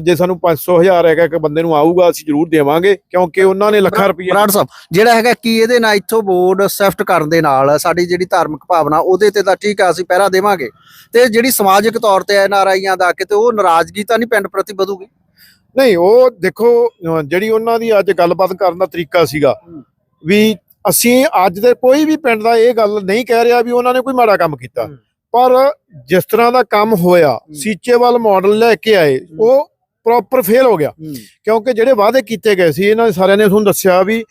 ਜੇ ਸਾਨੂੰ 500 ਹਜ਼ਾਰ ਹੈਗਾ ਇੱਕ ਬੰਦੇ ਨੂੰ ਆਊਗਾ ਅਸੀਂ ਜ਼ਰੂਰ ਦੇਵਾਂਗੇ ਕਿਉਂਕਿ ਉਹਨਾਂ ਨੇ ਲੱਖਾਂ ਰੁਪਏ ਬਰਾੜ ਸਾਹਿਬ ਜਿਹੜਾ ਹੈਗਾ ਕੀ ਇਹਦੇ ਨਾਲ ਇੱਥੋਂ ਬੋਰਡ ਸ਼ਿਫਟ ਕਰਨ ਦੇ ਨਾਲ ਸਾਡੀ ਜਿਹੜੀ ਧਾਰਮਿਕ ਭਾਵਨਾ ਉਹਦੇ ਤੇ ਤਾਂ ਠੀਕ ਆ ਅਸੀਂ ਪਹਿਰਾ ਦੇਵਾਂਗੇ। ਤੇ ਜਿਹੜੀ ਸਮਾਜਿਕ ਤੌਰ ਤੇ ਐਨ ਆਰ ਆਈਆਂ ਦਾ ਕਿਤੇ ਉਹ ਨਾਰਾਜ਼ਗੀ ਤਾਂ ਨਹੀਂ ਪਿੰਡ ਪ੍ਰਤੀ ਵਧੂਗੀ? ਨਹੀਂ ਉਹ ਦੇਖੋ ਜਿਹੜੀ ਉਹਨਾਂ ਦੀ ਅੱਜ ਗੱਲਬਾਤ ਕਰਨ ਦਾ ਤਰੀਕਾ ਸੀਗਾ ਵੀ ਅਸੀਂ ਅੱਜ ਦੇ ਕੋਈ ਵੀ ਪਿੰਡ ਦਾ ਇਹ ਗੱਲ ਨਹੀਂ ਕਹਿ ਰਿਹਾ ਵੀ ਉਹਨਾਂ ਨੇ ਕੋਈ ਮਾੜਾ ਕੰਮ ਕੀਤਾ। ਪਰ ਜਿਸ ਤਰ੍ਹਾਂ ਦਾ ਕੰਮ ਹੋਇਆ ਸੀਚੇਵਾਲ ਮਾਡਲ ਲੈ ਕੇ ਆਏ ਉਹ ਪ੍ਰੋਪਰ ਫੇਲ ਹੋ ਗਿਆ। ਕਿਉਂਕਿ ਜਿਹੜੇ ਵਾਅਦੇ ਕੀਤੇ ਗਏ ਸੀ ਇਹਨਾਂ ਸਾਰਿਆਂ ਨੇ ਤੁਹਾਨੂੰ ਦੱਸਿਆ ਵੀ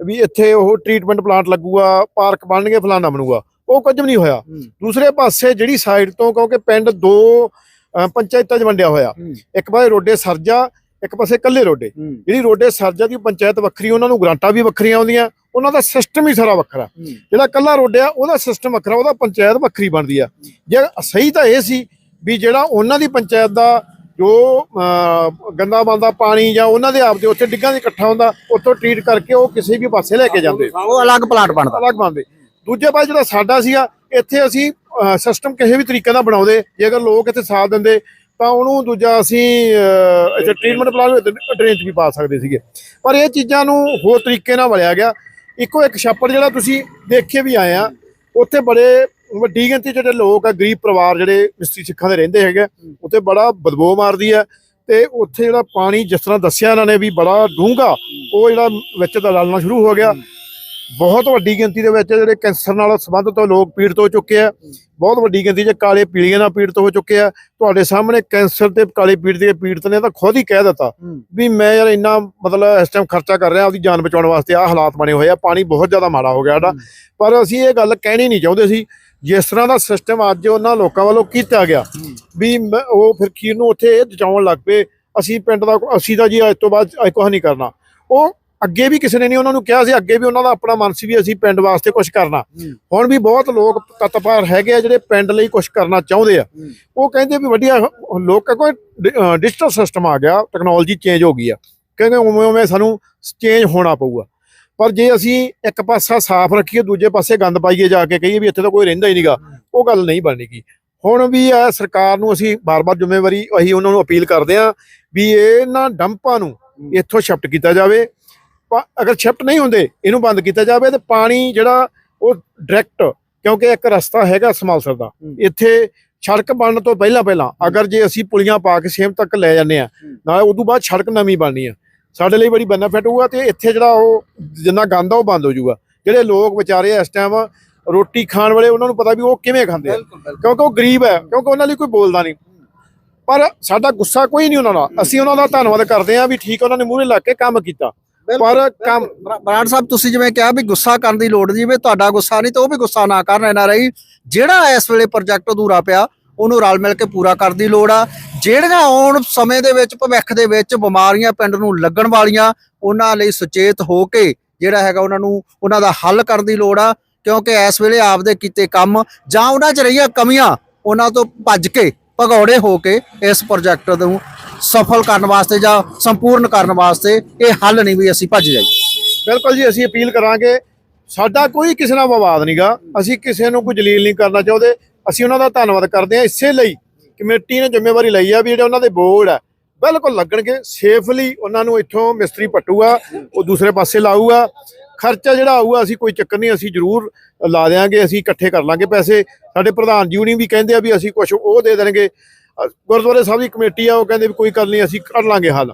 ਵੀ ਇੱਥੇ ਉਹ ਟ੍ਰੀਟਮੈਂਟ ਪਲਾਂਟ ਲੱਗੂਗਾ ਪਾਰਕ ਬਣਨਗੇ ਫਲਾਣਾ ਬਣੂਗਾ। ਉਹ ਕੁਝ ਵੀ ਨਹੀਂ ਹੋਇਆ। ਦੂਸਰੇ ਪਾਸੇ ਜਿਹੜੀ ਸਾਈਡ ਤੋਂ ਕਿਉਂਕਿ ਪਿੰਡ ਦੋ ਪੰਚਾਇਤਾਂ 'ਚ ਵੰਡਿਆ ਹੋਇਆ। ਇੱਕ ਪਾਸੇ ਰੋਡੇ ਸਰਜਾ ਇੱਕ ਪਾਸੇ ਕੱਲੇ ਰੋਡੇ। ਜਿਹੜੀ ਰੋਡੇ ਸਰਜਾ ਦੀ ਪੰਚਾਇਤ ਵੱਖਰੀ ਉਹਨਾਂ ਨੂੰ ਗ੍ਰਾਂਟਾਂ ਵੀ ਵੱਖਰੀਆਂ ਆਉਂਦੀਆਂ। ਉਹਨਾਂ ਦਾ ਸਿਸਟਮ ਹੀ ਸਾਰਾ ਵੱਖਰਾ। ਜਿਹੜਾ ਕੱਲਾ ਰੋਡਿਆ ਉਹਦਾ ਸਿਸਟਮ ਵੱਖਰਾ ਉਹਦਾ ਪੰਚਾਇਤ ਵੱਖਰੀ ਬਣਦੀ ਆ। ਜੇ ਸਹੀ ਤਾਂ ਇਹ ਸੀ ਵੀ ਜਿਹੜਾ ਉਹਨਾਂ ਦੀ ਪੰਚਾਇਤ ਦਾ ਜੋ ਗੰਦਾ ਬੰਦਾ ਪਾਣੀ ਜਾਂ ਉਹਨਾਂ ਦੇ ਆਪਦੇ ਉੱਥੇ ਡਿੱਗਾਂ ਦੇ ਇਕੱਠਾ ਹੁੰਦਾ ਉੱਥੋਂ ਟ੍ਰੀਟ ਕਰਕੇ ਉਹ ਕਿਸੇ ਵੀ ਪਾਸੇ ਲੈ ਕੇ ਜਾਂਦੇ। ਉਹ ਅਲੱਗ ਪਲਾਟ ਬਣਦਾ। ਅਲੱਗ ਬਣਦੇ। ਦੂਜੇ ਪਾਸੇ ਜਿਹੜਾ ਸਾਡਾ ਸੀਗਾ ਇੱਥੇ ਅਸੀਂ ਸਿਸਟਮ ਕਿਸੇ ਵੀ ਤਰੀਕੇ ਨਾਲ ਬਣਾਉਂਦੇ। ਜੇ ਅਗਰ ਲੋਕ ਇੱਥੇ ਸਾਥ ਦਿੰਦੇ ਤਾਂ ਉਹਨੂੰ ਦੂਜਾ ਅਸੀਂ ਇੱਥੇ ਟ੍ਰੀਟਮੈਂਟ ਪਲਾਨ ਡਰੇਨ 'ਚ ਵੀ ਪਾ ਸਕਦੇ ਸੀਗੇ। ਪਰ ਇਹ ਚੀਜ਼ਾਂ ਨੂੰ ਹੋਰ ਤਰੀਕੇ ਨਾਲ ਵਲਿਆ ਗਿਆ। ਇੱਕੋ ਇੱਕ ਛੱਪੜ ਜਿਹੜਾ ਤੁਸੀਂ ਦੇਖ ਕੇ ਵੀ ਆਏ ਆ, ਉੱਥੇ ਬੜੇ ਵੱਡੀ ਗਿਣਤੀ 'ਚ ਜਿਹੜੇ ਲੋਕ ਆ, ਗਰੀਬ ਪਰਿਵਾਰ ਜਿਹੜੇ ਮਿਸਤਰੀ ਸਿੱਖਾਂ ਦੇ ਰਹਿੰਦੇ ਹੈਗੇ ਉੱਥੇ ਬੜਾ ਬਦਬੂ ਮਾਰਦੀ ਆ ਤੇ ਉੱਥੇ ਜਿਹੜਾ ਪਾਣੀ ਜਿਸ ਤਰ੍ਹਾਂ ਦੱਸਿਆ ਇਹਨਾਂ ਨੇ ਵੀ ਬੜਾ ਡੂੰਘਾ, ਉਹ ਜਿਹੜਾ ਵਿੱਚ ਦਾ ਰਲਣਾ ਸ਼ੁਰੂ ਹੋ ਗਿਆ। ਬਹੁਤ ਵੱਡੀ ਗਿਣਤੀ ਦੇ ਵਿੱਚ ਜਿਹੜੇ ਕੈਂਸਰ ਨਾਲ ਸੰਬੰਧਿਤ ਲੋਕ ਪੀੜਤ ਹੋ ਚੁੱਕੇ ਆ। ਬਹੁਤ ਵੱਡੀ ਗਿਣਤੀ 'ਚ ਕਾਲੇ ਪੀਲੀਏ ਨਾਲ ਪੀੜਤ ਹੋ ਚੁੱਕੇ ਆ। ਤੁਹਾਡੇ ਸਾਹਮਣੇ ਕੈਂਸਰ ਤੇ ਕਾਲੇ ਪੀੜਤ ਦੇ ਪੀੜਤ ਨੇ ਤਾਂ ਖੁਦ ਹੀ ਕਹਿ ਦਿੱਤਾ ਵੀ ਮੈਂ ਯਾਰ ਇੰਨਾ ਮਤਲਬ ਇਸ ਟਾਈਮ ਖਰਚਾ ਕਰ ਰਿਹਾ ਆਪਦੀ ਜਾਨ ਬਚਾਉਣ ਵਾਸਤੇ ਆ ਹਾਲਾਤ ਬਣੇ ਹੋਏ ਆ। ਪਾਣੀ ਬਹੁਤ ਜ਼ਿਆਦਾ ਮਾੜਾ ਹੋ ਗਿਆ ਸਾਡਾ। ਪਰ ਅਸੀਂ ਇਹ ਗੱਲ ਕਹਿਣੀ ਨਹੀਂ ਚਾਹੁੰਦੇ ਸੀ। ਜਿਸ ਤਰ੍ਹਾਂ ਦਾ ਸਿਸਟਮ ਅੱਜ ਉਹਨਾਂ ਲੋਕਾਂ ਵੱਲੋਂ ਕੀਤਾ ਗਿਆ ਵੀ ਉਹ ਫਿਰ ਖੀਰ ਨੂੰ ਉੱਥੇ ਇਹ ਜਚਾਉਣ ਲੱਗ ਪਏ ਅਸੀਂ ਪਿੰਡ ਦਾ ਅਸੀਂ ਤਾਂ ਜੀ ਅੱਜ ਤੋਂ ਬਾਅਦ ਕੁਛ ਨਹੀਂ ਕਰਨਾ। ਉਹ ਅੱਗੇ ਵੀ ਕਿਸੇ ਨੇ ਨਹੀਂ ਉਹਨਾਂ ਨੂੰ ਕਿਹਾ ਸੀ ਅੱਗੇ ਵੀ ਉਹਨਾਂ ਦਾ ਆਪਣਾ ਮਨ ਸੀ ਵੀ ਅਸੀਂ ਪਿੰਡ ਵਾਸਤੇ ਕੁਝ ਕਰਨਾ। ਹੁਣ ਵੀ ਬਹੁਤ ਲੋਕ ਤਤਪਾਰ ਹੈਗੇ ਆ ਜਿਹੜੇ ਪਿੰਡ ਲਈ ਕੁਝ ਕਰਨਾ ਚਾਹੁੰਦੇ ਆ। ਉਹ ਕਹਿੰਦੇ ਵੀ ਵਧੀਆ ਲੋਕ ਕੋਈ ਡਿਜੀਟਲ ਸਿਸਟਮ ਆ ਗਿਆ ਟੈਕਨੋਲੋਜੀ ਚੇਂਜ ਹੋ ਗਈ ਆ। ਕਹਿੰਦੇ ਉਵੇਂ ਉਵੇਂ ਸਾਨੂੰ ਚੇਂਜ ਹੋਣਾ ਪਊਗਾ। ਪਰ ਜੇ ਅਸੀਂ ਇੱਕ ਪਾਸਾ ਸਾਫ਼ ਰੱਖੀਏ ਦੂਜੇ ਪਾਸੇ ਗੰਦ ਪਾਈਏ ਜਾ ਕੇ ਕਹੀਏ ਵੀ ਇੱਥੇ ਤਾਂ ਕੋਈ ਰਹਿੰਦਾ ਹੀ ਨਹੀਂਗਾ ਉਹ ਗੱਲ ਨਹੀਂ ਬਣਨੀਗੀ। ਹੁਣ ਵੀ ਆ ਸਰਕਾਰ ਨੂੰ ਅਸੀਂ ਬਾਰ-ਬਾਰ ਜ਼ਿੰਮੇਵਾਰੀ ਅਸੀਂ ਉਹਨਾਂ ਨੂੰ ਅਪੀਲ ਕਰਦੇ ਆ ਵੀ ਇਹਨਾਂ ਡੰਪਾਂ ਨੂੰ ਇੱਥੋਂ ਸ਼ਿਫਟ ਕੀਤਾ ਜਾਵੇ ਅਗਰ ਸ਼ਿਫਟ ਨਹੀਂ ਹੁੰਦੇ ਇਹਨੂੰ ਬੰਦ ਕੀਤਾ ਜਾਵੇ ਤੇ ਪਾਣੀ ਜਿਹੜਾ ਉਹ ਡਾਇਰੈਕਟ ਕਿਉਂਕਿ ਇੱਕ ਰਸਤਾ ਹੈਗਾ ਸਮਾਲਸਰ ਦਾ। ਇੱਥੇ ਸੜਕ ਬਣਨ ਤੋਂ ਪਹਿਲਾਂ ਪਹਿਲਾਂ ਅਗਰ ਜੇ ਅਸੀਂ ਪੁਲੀਆਂ ਪਾ ਕੇ ਸੇਮ ਤੱਕ ਲੈ ਜਾਂਦੇ ਆ ਨਾਲੇ ਉਦੋਂ ਬਾਅਦ ਸੜਕ ਨਵੀਂ ਬਣਨੀ ਆ ਸਾਡੇ ਲਈ ਬੜੀ ਬੈਨੀਫਿਟ ਹੋਊਗਾ ਤੇ ਇੱਥੇ ਜਿਹੜਾ ਉਹ ਜਿੰਨਾ ਗੰਦ ਆ ਉਹ ਬੰਦ ਹੋ ਜਾਊਗਾ। ਜਿਹੜੇ ਲੋਕ ਵਿਚਾਰੇ ਇਸ ਟਾਈਮ ਰੋਟੀ ਖਾਣ ਵਾਲੇ ਉਹਨਾਂ ਨੂੰ ਪਤਾ ਵੀ ਉਹ ਕਿਵੇਂ ਖਾਂਦੇ ਆ। ਕਿਉਂਕਿ ਉਹ ਗਰੀਬ ਹੈ ਕਿਉਂਕਿ ਉਹਨਾਂ ਲਈ ਕੋਈ ਬੋਲਦਾ ਨਹੀਂ। ਪਰ ਸਾਡਾ ਗੁੱਸਾ ਕੋਈ ਨਹੀਂ ਉਹਨਾਂ ਨਾਲ। ਅਸੀਂ ਉਹਨਾਂ ਦਾ ਧੰਨਵਾਦ ਕਰਦੇ ਹਾਂ ਵੀ ਠੀਕ ਉਹਨਾਂ ਨੇ ਮੂਹਰੇ ਲੱਗ ਕੇ ਕੰਮ ਕੀਤਾ। ਪਰ ਕੰਮ ਬਰਾ- ਬਰਾੜ ਸਾਹਿਬ ਤੁਸੀਂ ਜਿਵੇਂ ਕਿਹਾ ਵੀ ਗੁੱਸਾ ਕਰਨ ਦੀ ਲੋੜ ਨਹੀਂ ਜਿਵੇਂ ਤੁਹਾਡਾ ਗੁੱਸਾ ਨਹੀਂ ਤਾਂ ਉਹ ਵੀ ਗੁੱਸਾ ਨਾ ਕਰਨ ਐਨ ਆਰ ਆਈ ਜਿਹੜਾ ਇਸ ਵੇਲੇ ਪ੍ਰੋਜੈਕਟ ਅਧੂਰਾ ਪਿਆ ਉਹਨੂੰ ਰਲ ਮਿਲ ਕੇ ਪੂਰਾ ਕਰਨ ਦੀ ਲੋੜ ਆ। ਜਿਹੜੀਆਂ ਆਉਣ ਸਮੇਂ ਦੇ ਵਿੱਚ ਭਵਿੱਖ ਦੇ ਵਿੱਚ ਬਿਮਾਰੀਆਂ ਪਿੰਡ ਨੂੰ ਲੱਗਣ ਵਾਲੀਆਂ ਉਹਨਾਂ ਲਈ ਸੁਚੇਤ ਹੋ ਕੇ ਜਿਹੜਾ ਹੈਗਾ ਉਹਨਾਂ ਨੂੰ ਉਹਨਾਂ ਦਾ ਹੱਲ ਕਰਨ ਦੀ ਲੋੜ ਆ ਕਿਉਂਕਿ ਇਸ ਵੇਲੇ ਆਪਦੇ ਕੀਤੇ ਕੰਮ ਜਾਂ ਉਹਨਾਂ 'ਚ ਰਹੀਆਂ ਕਮੀਆਂ ਉਹਨਾਂ ਤੋਂ ਭੱਜ ਕੇ ਭਗੌੜੇ ਹੋ ਕੇ ਇਸ ਪ੍ਰੋਜੈਕਟ ਨੂੰ ਸਫਲ ਕਰਨ ਵਾਸਤੇ ਜਾਂ ਸੰਪੂਰਨ ਕਰਨ ਵਾਸਤੇ ਇਹ ਹੱਲ ਨਹੀਂ ਵੀ ਅਸੀਂ ਭੱਜ ਜਾਈਏ। ਬਿਲਕੁਲ ਜੀ, ਅਸੀਂ ਅਪੀਲ ਕਰਾਂਗੇ, ਸਾਡਾ ਕੋਈ ਕਿਸੇ ਨਾਲ ਵਿਵਾਦ ਨਹੀਂਗਾ ਅਸੀਂ ਕਿਸੇ ਨੂੰ ਕੋਈ ਜਲੀਲ ਨਹੀਂ ਕਰਨਾ ਚਾਹੁੰਦੇ। ਅਸੀਂ ਉਹਨਾਂ ਦਾ ਧੰਨਵਾਦ ਕਰਦੇ ਹਾਂ ਇਸੇ ਲਈ ਕਮੇਟੀ ਨੇ ਜ਼ਿੰਮੇਵਾਰੀ ਲਈ ਆ ਵੀ ਜਿਹੜੇ ਉਹਨਾਂ ਦੇ ਬੋਰਡ ਆ, ਬਿਲਕੁਲ ਲੱਗਣਗੇ ਸੇਫਲੀ ਉਹਨਾਂ ਨੂੰ ਇੱਥੋਂ ਮਿਸਤਰੀ ਪੱਟੂਗਾ ਉਹ ਦੂਸਰੇ ਪਾਸੇ ਲਾਊਗਾ। ਖਰਚਾ ਜਿਹੜਾ ਆਊਗਾ, ਅਸੀਂ ਕੋਈ ਚੱਕਰ ਨਹੀਂ, ਅਸੀਂ ਜ਼ਰੂਰ ਲਾ ਦੇਾਂਗੇ ਅਸੀਂ ਇਕੱਠੇ ਕਰ ਲਾਂਗੇ ਪੈਸੇ। ਸਾਡੇ ਪ੍ਰਧਾਨ ਜੀ ਹੁਣੀ ਵੀ ਕਹਿੰਦੇ ਆ ਵੀ ਅਸੀਂ ਕੁਝ ਉਹ ਦੇ ਦੇਣਗੇ। ਗੁਰਦੁਆਰੇ ਸਾਹਿਬ ਦੀ ਕਮੇਟੀ ਆ ਉਹ ਕਹਿੰਦੇ ਵੀ ਕੋਈ ਗੱਲ ਨਹੀਂ ਅਸੀਂ ਕਰ ਲਾਂਗੇ ਹੱਲ।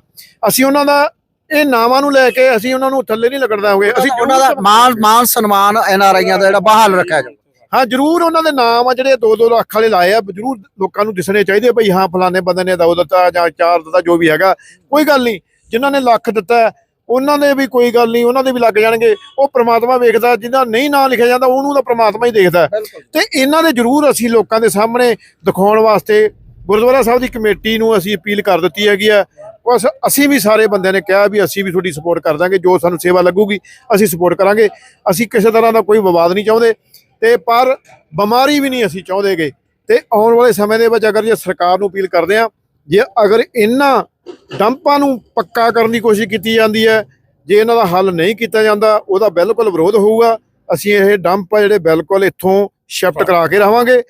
ਅਸੀਂ ਉਹਨਾਂ ਦਾ ਇਹ ਨਾਵਾਂ ਨੂੰ ਲੈ ਕੇ ਅਸੀਂ ਉਹਨਾਂ ਨੂੰ ਥੱਲੇ ਨਹੀਂ ਲੱਗਣ ਦਾਂਗੇ ਅਸੀਂ ਉਹਨਾਂ ਦਾ ਮਾਨ ਮਾਨ ਸਨਮਾਨ ਐਨ ਆਰ ਆਈਆਂ ਦਾ ਜਿਹੜਾ ਬਹਾਲ ਰੱਖਿਆ ਜਾਊ ਹਾਂ ਜਰੂਰ ਉਹਨਾਂ ਦੇ ਨਾਮ ਆ ਜਿਹੜੇ 2-2 ਲੱਖ ਵਾਲੇ ਲਾਏ ਆ। ਜਰੂਰ ਲੋਕਾਂ ਨੂੰ ਦਿਸਣੇ ਚਾਹੀਦੇ ਆ ਭਈ ਹਾਂ ਫਲਾਣੇ ਬੰਦੇ ਨੇ ਦੋ ਦਿੱਤਾ ਜਾਂ ਚਾਰ ਦਿੱਤਾ ਜੋ ਵੀ ਹੈਗਾ। ਕੋਈ ਗੱਲ ਨਹੀਂ। ਜਿਨ੍ਹਾਂ ਨੇ ਲੱਖ ਦਿੱਤਾ ਉਹਨਾਂ ਦੇ ਵੀ ਕੋਈ ਗੱਲ ਨਹੀਂ ਉਹਨਾਂ ਦੇ ਵੀ ਲੱਗ ਜਾਣਗੇ। ਉਹ ਪ੍ਰਮਾਤਮਾ ਵੇਖਦਾ ਜਿਹਦਾ ਨਹੀਂ ਨਾਂ ਲਿਖਿਆ ਜਾਂਦਾ ਉਹਨੂੰ ਤਾਂ ਪ੍ਰਮਾਤਮਾ ਹੀ ਦੇਖਦਾ। ਤੇ ਇਹਨਾਂ ਦੇ ਜਰੂਰ ਅਸੀਂ ਲੋਕਾਂ ਦੇ ਸਾਹਮਣੇ ਦਿਖਾਉਣ ਵਾਸਤੇ ਗੁਰਦੁਆਰਾ ਸਾਹਿਬ ਦੀ ਕਮੇਟੀ ਨੂੰ ਅਸੀਂ ਅਪੀਲ ਕਰ ਦਿੱਤੀ ਹੈਗੀ ਆ। ਬਸ ਅਸੀਂ ਵੀ ਸਾਰੇ ਬੰਦਿਆਂ ਨੇ ਕਿਹਾ ਵੀ ਅਸੀਂ ਵੀ ਤੁਹਾਡੀ ਸਪੋਰਟ ਕਰ ਦਾਂਗੇ ਜੋ ਸਾਨੂੰ ਸੇਵਾ ਲੱਗੂਗੀ ਅਸੀਂ ਸਪੋਰਟ ਕਰਾਂਗੇ। ਅਸੀਂ ਕਿਸੇ ਤਰ੍ਹਾਂ ਦਾ ਕੋਈ ਵਿਵਾਦ ਨਹੀਂ ਚਾਹੁੰਦੇ। ਤੇ ਪਰ ਬਿਮਾਰੀ ਵੀ ਨਹੀਂ ਅਸੀਂ ਚਾਹੁੰਦੇਗੇ। ਤੇ ਆਉਣ ਵਾਲੇ ਸਮੇਂ ਦੇ ਵਿੱਚ ਅਗਰ ਜੇ ਸਰਕਾਰ ਨੂੰ ਅਪੀਲ ਕਰਦੇ ਆ ਜੇ ਅਗਰ ਇਹਨਾਂ ਡੰਪਾਂ ਨੂੰ ਪੱਕਾ ਕਰਨ ਦੀ ਕੋਸ਼ਿਸ਼ ਕੀਤੀ ਜਾਂਦੀ ਹੈ ਜੇ ਇਹਨਾਂ ਦਾ ਹੱਲ ਨਹੀਂ ਕੀਤਾ ਜਾਂਦਾ ਉਹਦਾ ਬਿਲਕੁਲ ਵਿਰੋਧ ਹੋਊਗਾ। ਅਸੀਂ ਇਹ ਡੰਪ ਜਿਹੜੇ ਬਿਲਕੁਲ ਇੱਥੋਂ ਸ਼ਿਫਟ ਕਰਾ ਕੇ ਰਹਾਂਗੇ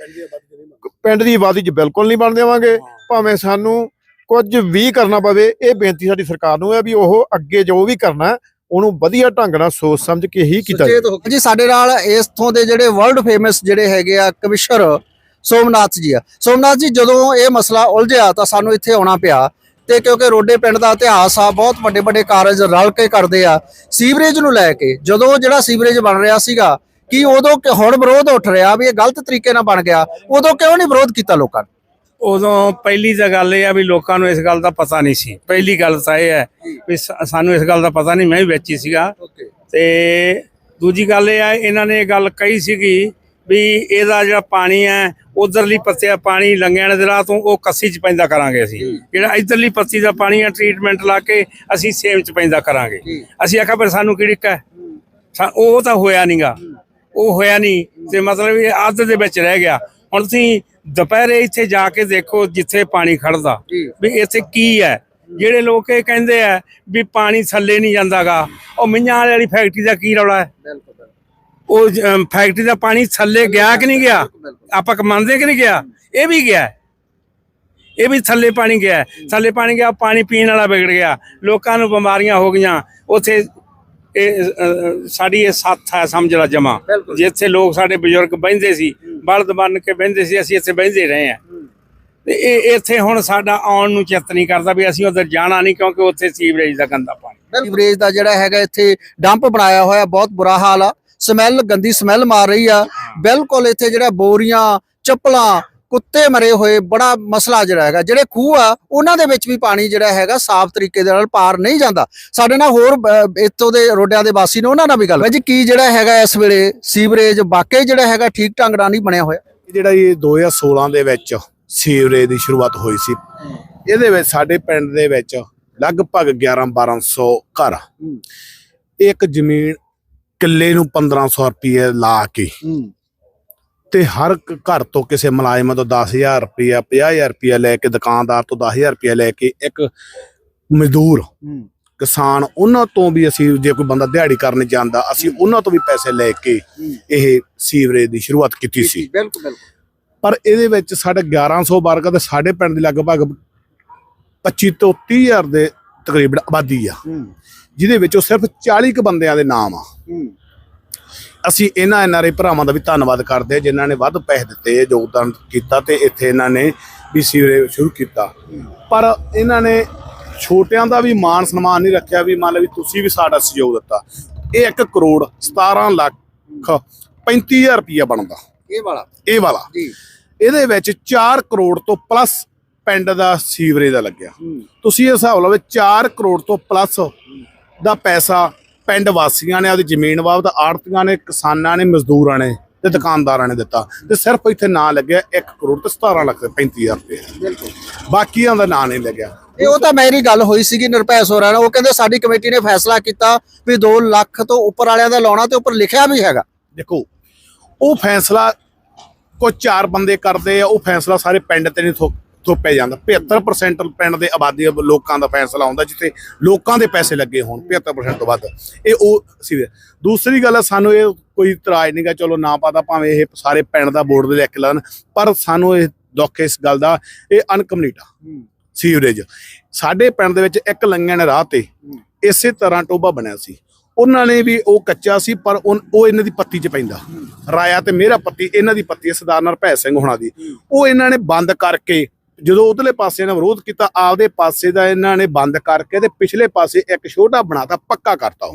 ਪਿੰਡ ਦੀ ਆਬਾਦੀ 'ਚ ਬਿਲਕੁਲ ਨਹੀਂ ਬਣ ਦੇਵਾਂਗੇ। ਭਾਵੇਂ ਸਾਨੂੰ ਕੁਝ ਵੀ ਕਰਨਾ ਪਵੇ ਇਹ ਬੇਨਤੀ ਸਾਡੀ ਸਰਕਾਰ ਨੂੰ ਹੈ ਵੀ ਉਹ ਅੱਗੇ ਜੋ ਵੀ ਕਰਨਾ ਉਹਨੂੰ ਵਧੀਆ ਢੰਗ ਨਾਲ ਸੋਚ ਸਮਝ ਕੇ ਹੀ ਕੀਤਾ ਜੀ ਸਾਡੇ ਨਾਲ ਇਸਥੋਂ ਦੇ ਜਿਹੜੇ ਵਰਲਡ ਫੇਮਸ ਜਿਹੜੇ ਹੈਗੇ ਆ ਕਮਿਸ਼ਨਰ ਸੋਮਨਾਥ ਜੀ ਆ। ਸੋਮਨਾਥ ਜੀ ਜਦੋਂ ਇਹ ਮਸਲਾ ਉਲਝਿਆ ਤਾਂ ਸਾਨੂੰ ਇੱਥੇ ਆਉਣਾ ਪਿਆ ਤੇ ਕਿਉਂਕਿ ਰੋਡੇ ਪਿੰਡ ਦਾ ਇਤਿਹਾਸ ਆ ਬਹੁਤ ਵੱਡੇ ਵੱਡੇ ਕਾਰਜ ਰਲ ਕੇ ਕਰਦੇ ਆ। ਸੀਵਰੇਜ ਨੂੰ ਲੈ ਕੇ ਜਦੋਂ ਜਿਹੜਾ ਸੀਵਰੇਜ ਬਣ ਰਿਹਾ ਸੀਗਾ ਕੀ ਉਦੋਂ ਕਿ ਹੁਣ ਵਿਰੋਧ ਉੱਠ ਰਿਹਾ ਵੀ ਇਹ ਗਲਤ ਤਰੀਕੇ ਨਾਲ ਬਣ ਗਿਆ ਉਦੋਂ ਕਿਉਂ ਨਹੀਂ ਵਿਰੋਧ ਕੀਤਾ ਲੋਕਾਂ ਨੇ? ਉਦੋਂ ਪਹਿਲੀ ਤਾਂ ਗੱਲ ਇਹ ਆ ਵੀ ਲੋਕਾਂ ਨੂੰ ਇਸ ਗੱਲ ਦਾ ਪਤਾ ਨਹੀਂ ਸੀ। ਪਹਿਲੀ ਗੱਲ ਤਾਂ ਇਹ ਹੈ ਵੀ ਸਾਨੂੰ ਇਸ ਗੱਲ ਦਾ ਪਤਾ ਨਹੀਂ ਮੈਂ ਵੀ ਵਿੱਚ ਹੀ ਸੀਗਾ। ਤੇ ਦੂਜੀ ਗੱਲ ਇਹ ਆ ਇਹਨਾਂ ਨੇ ਇਹ ਗੱਲ ਕਹੀ ਸੀਗੀ ਵੀ ਇਹਦਾ ਜਿਹੜਾ ਪਾਣੀ ਹੈ ਉਧਰਲੀ ਪੱਤਿਆ ਪਾਣੀ ਲੰਗਿਆਣੇ ਦੇ ਰਾਹ ਤੋਂ ਉਹ ਕੱਸੀ ਚ ਪੈਂਦਾ ਕਰਾਂਗੇ ਅਸੀਂ। ਜਿਹੜਾ ਇਧਰਲੀ ਪੱਤੀ ਦਾ ਪਾਣੀ ਹੈ ਟ੍ਰੀਟਮੈਂਟ ਲਾ ਕੇ ਅਸੀਂ ਸੇਮ ਚ ਪੈਂਦਾ ਕਰਾਂਗੇ। ਅਸੀਂ ਆਖਿਆ ਪਰ ਸਾਨੂੰ ਕਿਹੜੀ ਕਾ ਉਹ ਤਾਂ ਹੋਇਆ ਨਹੀਂਗਾ ਉਹ ਹੋਇਆ ਨਹੀਂ ਤੇ ਮਤਲਬ ਇਹ ਅੱਧ ਦੇ ਵਿੱਚ ਰਹਿ ਗਿਆ। ਹੁਣ ਤੁਸੀਂ ਦੁਪਹਿਰੇ ਇੱਥੇ ਜਾ ਕੇ ਦੇਖੋ ਜਿੱਥੇ ਪਾਣੀ ਖੜਦਾ ਵੀ ਇੱਥੇ ਕੀ ਹੈ। ਜਿਹੜੇ ਲੋਕ ਇਹ ਕਹਿੰਦੇ ਆ ਵੀ ਪਾਣੀ ਥੱਲੇ ਨਹੀਂ ਜਾਂਦਾਗਾ। ਉਹ ਮਿੰਝਾਂ ਵਾਲੀ ਫੈਕਟਰੀ ਦਾ ਕੀ ਰੌਲਾ ਹੈ? ਉਹ ਫੈਕਟਰੀ ਦਾ ਪਾਣੀ ਥੱਲੇ ਗਿਆ ਕਿ ਨਹੀਂ ਗਿਆ? ਆਪਾਂ ਮੰਨਦੇ ਕਿ ਨਹੀਂ ਗਿਆ? ਇਹ ਵੀ ਗਿਆ। ਇਹ ਵੀ ਥੱਲੇ ਪਾਣੀ ਗਿਆ। ਥੱਲੇ ਪਾਣੀ ਗਿਆ ਪਾਣੀ ਪੀਣ ਵਾਲਾ ਵਿਗੜ ਗਿਆ। ਲੋਕਾਂ ਨੂੰ ਬਿਮਾਰੀਆਂ ਹੋ ਗਈਆਂ। ਉਥੇ ਇਹ ਸਾਡੀ ਇਹ ਸੱਥ ਹੈ ਸਮਝ ਲਾ ਜਮਾ। ਜਿੱਥੇ ਲੋਕ ਸਾਡੇ ਬਜ਼ੁਰਗ ਬਹਿੰਦੇ ਸੀ ਬਲਦ ਬੰਨ ਕੇ ਬਹਿੰਦੇ ਸੀ ਅਸੀਂ ਇੱਥੇ ਬਹਿੰਦੇ ਰਹੇ ਆ ਤੇ ਇਹ ਇੱਥੇ ਹੁਣ ਸਾਡਾ ਆਉਣ ਨੂੰ ਚਿੱਤ ਨਹੀਂ ਕਰਦਾ ਵੀ ਅਸੀਂ ਉਧਰ ਜਾਣਾ ਨਹੀਂ ਕਿਉਂਕਿ ਉੱਥੇ ਸੀਵਰੇਜ ਦਾ ਗੰਦਾ ਪਾਣੀ। ਸੀਵਰੇਜ ਦਾ ਜਿਹੜਾ ਹੈਗਾ ਇੱਥੇ ਡੰਪ ਬਣਾਇਆ ਹੋਇਆ ਬਹੁਤ ਬੁਰਾ ਹਾਲ ਆ। ਸਮੈਲ ਗੰਦੀ ਸਮੈਲ ਮਾਰ ਰਹੀ ਆ। ਬਿਲਕੁਲ ਇੱਥੇ ਜਿਹੜਾ ਬੋਰੀਆਂ ਚੱਪਲਾਂ ਕੁੱਤੇ ਮਰੇ ਹੋਏ ਬੜਾ ਮਸਲਾ ਜਿਹੜਾ ਹੈਗਾ। ਜਿਹੜੇ ਖੂਹ ਆ ਉਹਨਾਂ ਦੇ ਵਿੱਚ ਵੀ ਪਾਣੀ ਜਿਹੜਾ ਹੈਗਾ ਸਾਫ਼ ਤਰੀਕੇ ਦੇ ਨਾਲ ਪਾਰ ਨਹੀਂ ਜਾਂਦਾ। ਸਾਡੇ ਨਾਲ ਹੋਰ ਇੱਥੋਂ ਦੇ ਰੋਡਿਆਂ ਦੇ ਵਾਸੀ ਨੇ ਉਹਨਾਂ ਨਾਲ ਵੀ ਗੱਲ ਜੀ ਕੀ ਜਿਹੜਾ ਹੈਗਾ ਇਸ ਵੇਲੇ ਸੀਵਰੇਜ ਵਾਕਈ ਜਿਹੜਾ ਹੈਗਾ ਠੀਕ ਢੰਗ ਨਾਲ ਨਹੀਂ ਬਣਿਆ ਹੋਇਆ? ਜਿਹੜਾ ਇਹ 2016 ਦੇ ਵਿੱਚ ਸੀਵਰੇਜ ਦੀ ਸ਼ੁਰੂਆਤ ਹੋਈ ਸੀ ਇਹਦੇ ਵਿੱਚ ਸਾਡੇ ਪਿੰਡ ਦੇ ਵਿੱਚ ਲਗਭਗ 11 1200 ਘਰ। ਇੱਕ ਜ਼ਮੀਨ ਕਿੱਲੇ ਨੂੰ 1500 ਰੁਪਏ ਲਾ ਕੇ। ਤੇ ਹਰ ਇੱਕ ਘਰ ਤੋਂ ਕਿਸੇ ਮੁਲਾਜ਼ਮ ਤੋਂ 10000 ਰੁਪਇਆ 50000 ਰੁਪਇਆ ਲੈ ਕੇ ਦੁਕਾਨਦਾਰ ਤੋਂ 10000 ਰੁਪਇਆ ਲੈ ਕੇ ਇੱਕ ਮਜ਼ਦੂਰ ਕਿਸਾਨ ਉਹਨਾਂ ਤੋਂ ਵੀ ਅਸੀਂ ਜੇ ਕੋਈ ਬੰਦਾ ਦਿਹਾੜੀ ਕਰਨ ਜਾਂਦਾ ਅਸੀਂ ਉਹਨਾਂ ਤੋਂ ਵੀ ਪੈਸੇ ਲੈ ਕੇ ਇਹ ਸੀਵਰੇਜ ਦੀ ਸ਼ੁਰੂਆਤ ਕੀਤੀ ਸੀ। ਬਿਲਕੁਲ ਬਿਲਕੁਲ। ਪਰ ਇਹਦੇ ਵਿੱਚ ਸਾਡੇ 1100 ਵਰਗ ਤੇ ਸਾਡੇ ਪਿੰਡ ਦੀ ਲਗਭਗ 25 ਤੋਂ 30 ਹਜ਼ਾਰ ਦੇ ਤਕਰੀਬਨ ਆਬਾਦੀ ਆ। ਜਿਹਦੇ ਵਿੱਚੋਂ ਸਿਰਫ 40 ਕੁ ਬੰਦਿਆਂ ਦੇ ਨਾਮ ਆ। ਅਸੀਂ ਇਹਨਾਂ ਐਨਆਰਆਈ ਭਰਾਵਾਂ ਦਾ ਵੀ ਧੰਨਵਾਦ ਕਰਦੇ ਜਿਨ੍ਹਾਂ ਨੇ ਵੱਧ ਪੈਸੇ ਦਿੱਤੇ ਯੋਗਦਾਨ ਕੀਤਾ ਤੇ ਇੱਥੇ ਇਹਨਾਂ ਨੇ ਵੀ ਸੀਵਰੇਜ ਸ਼ੁਰੂ ਕੀਤਾ। ਪਰ ਇਹਨਾਂ ਨੇ ਛੋਟਿਆਂ ਦਾ ਵੀ ਮਾਨ ਸਨਮਾਨ ਨਹੀਂ ਰੱਖਿਆ ਵੀ ਮੰਨ ਲਓ ਵੀ ਤੁਸੀਂ ਵੀ ਸਾਡਾ ਸਹਿਯੋਗ ਦਿੱਤਾ। ਇਹ 1 ਕਰੋੜ 17 ਲੱਖ 35000 ਰੁਪਇਆ ਬਣਦਾ। ਇਹ ਵਾਲਾ? ਇਹ ਵਾਲਾ। ਜੀ। ਇਹਦੇ ਵਿੱਚ 4 ਕਰੋੜ ਤੋਂ ਪਲੱਸ ਪਿੰਡ ਦਾ ਸੀਵਰੇਜ ਦਾ ਲੱਗਿਆ। ਤੁਸੀਂ ਇਹ ਹਿਸਾਬ ਲਾਓ 4 ਕਰੋੜ ਤੋਂ ਪਲੱਸ ਦਾ ਪੈਸਾ ਪਿੰਡ ਵਾਸੀਆਂ ਨੇ ਆਪਦੀ ਜ਼ਮੀਨ ਬਾਬਤ ਆੜਤੀਆਂ ਨੇ ਕਿਸਾਨਾਂ ਨੇ ਮਜ਼ਦੂਰਾਂ ਨੇ ਤੇ ਦੁਕਾਨਦਾਰਾਂ ਨੇ ਦਿੱਤਾ। ਤੇ ਸਿਰਫ ਇੱਥੇ ਨਾਂ ਲੱਗਿਆ 1 ਕਰੋੜ ਤੇ 17 ਲੱਖ ਤੇ 35000 ਰੁਪਏ। ਬਾਕੀਆਂ ਦਾ ਨਾਂ ਨਹੀਂ ਲੱਗਿਆ। ਇਹ ਉਹ ਤਾਂ ਮੇਰੀ ਗੱਲ ਹੋਈ ਸੀਗੀ ਨਿਰਭੈ ਸੋਰਾ ਨਾਲ। ਉਹ ਕਹਿੰਦੇ ਸਾਡੀ ਕਮੇਟੀ ਨੇ ਫੈਸਲਾ ਕੀਤਾ ਵੀ 2 ਲੱਖ ਤੋਂ ਉੱਪਰ ਵਾਲਿਆਂ ਦਾ ਲਾਉਣਾ ਤੇ ਉੱਪਰ ਲਿਖਿਆ ਵੀ ਹੈਗਾ। ਦੇਖੋ ਉਹ ਫੈਸਲਾ ਕੋਈ ਚਾਰ ਬੰਦੇ ਕਰਦੇ ਆ ਉਹ ਫੈਸਲਾ ਸਾਰੇ ਪਿੰਡ ਤੇ ਨਹੀਂ ਥੋਪਿਆ ਜਾਂਦਾ। 75% ਪਿੰਡ ਦੇ ਆਬਾਦੀ ਲੋਕਾਂ ਦਾ ਫੈਸਲਾ ਹੁੰਦਾ ਜਿੱਥੇ ਲੋਕਾਂ ਦੇ ਪੈਸੇ ਲੱਗੇ ਹੋਣ 75% ਤੋਂ ਵੱਧ। ਇਹ ਉਹ ਸੀ ਦੂਸਰੀ ਗੱਲ ਸਾਨੂੰ ਇਹ ਕੋਈ ਇਤਰਾਜ਼ ਨਹੀਂਗਾ ਚਲੋ ਨਾ ਪਤਾ ਭਾਵੇਂ ਇਹ ਸਾਰੇ ਪਿੰਡ ਦਾ ਬੋਰਡ ਦੇ ਲਿਖ ਲੈਣ ਪਰ ਸਾਨੂੰ ਇਹ ਦੁੱਖ ਇਸ ਗੱਲ ਦਾ ਇਹ ਅਨਕੰਪਲੀਟ ਆ। ਸੀਵਰੇਜ। ਸਾਡੇ ਪਿੰਡ ਦੇ ਵਿੱਚ ਇੱਕ ਲੰਗਣ ਰਾਹ ਤੇ ਇਸੇ ਤਰ੍ਹਾਂ ਟੋਬਾ ਬਣਿਆ ਸੀ। ਉਹਨਾਂ ਨੇ ਵੀ ਉਹ ਕੱਚਾ ਸੀ ਪਰ ਉਹ ਇਹਨਾਂ ਦੀ ਪੱਤੀ 'ਚ ਪੈਂਦਾ। ਰਾਇਆ ਤੇ ਮੇਰਾ ਪੱਤੀ ਇਹਨਾਂ ਦੀ ਪੱਤੀ ਸਰਦਾਰ ਨਰਭੈ ਸਿੰਘ ਹੋਣਾ ਦੀ। ਉਹ ਇਹਨਾਂ ਨੇ ਬੰਦ ਕਰਕੇ ਜਦੋਂ ਉਧਰਲੇ ਪਾਸੇ ਨੇ ਵਿਰੋਧ ਕੀਤਾ ਆਪਦੇ ਪਾਸੇ ਦਾ ਇਹਨਾਂ ਨੇ ਬੰਦ ਕਰਕੇ ਤੇ ਪਿਛਲੇ ਪਾਸੇ ਇੱਕ ਛੋਟਾ ਬਣਾਤਾ ਪੱਕਾ ਕਰਤਾ ਉਹ।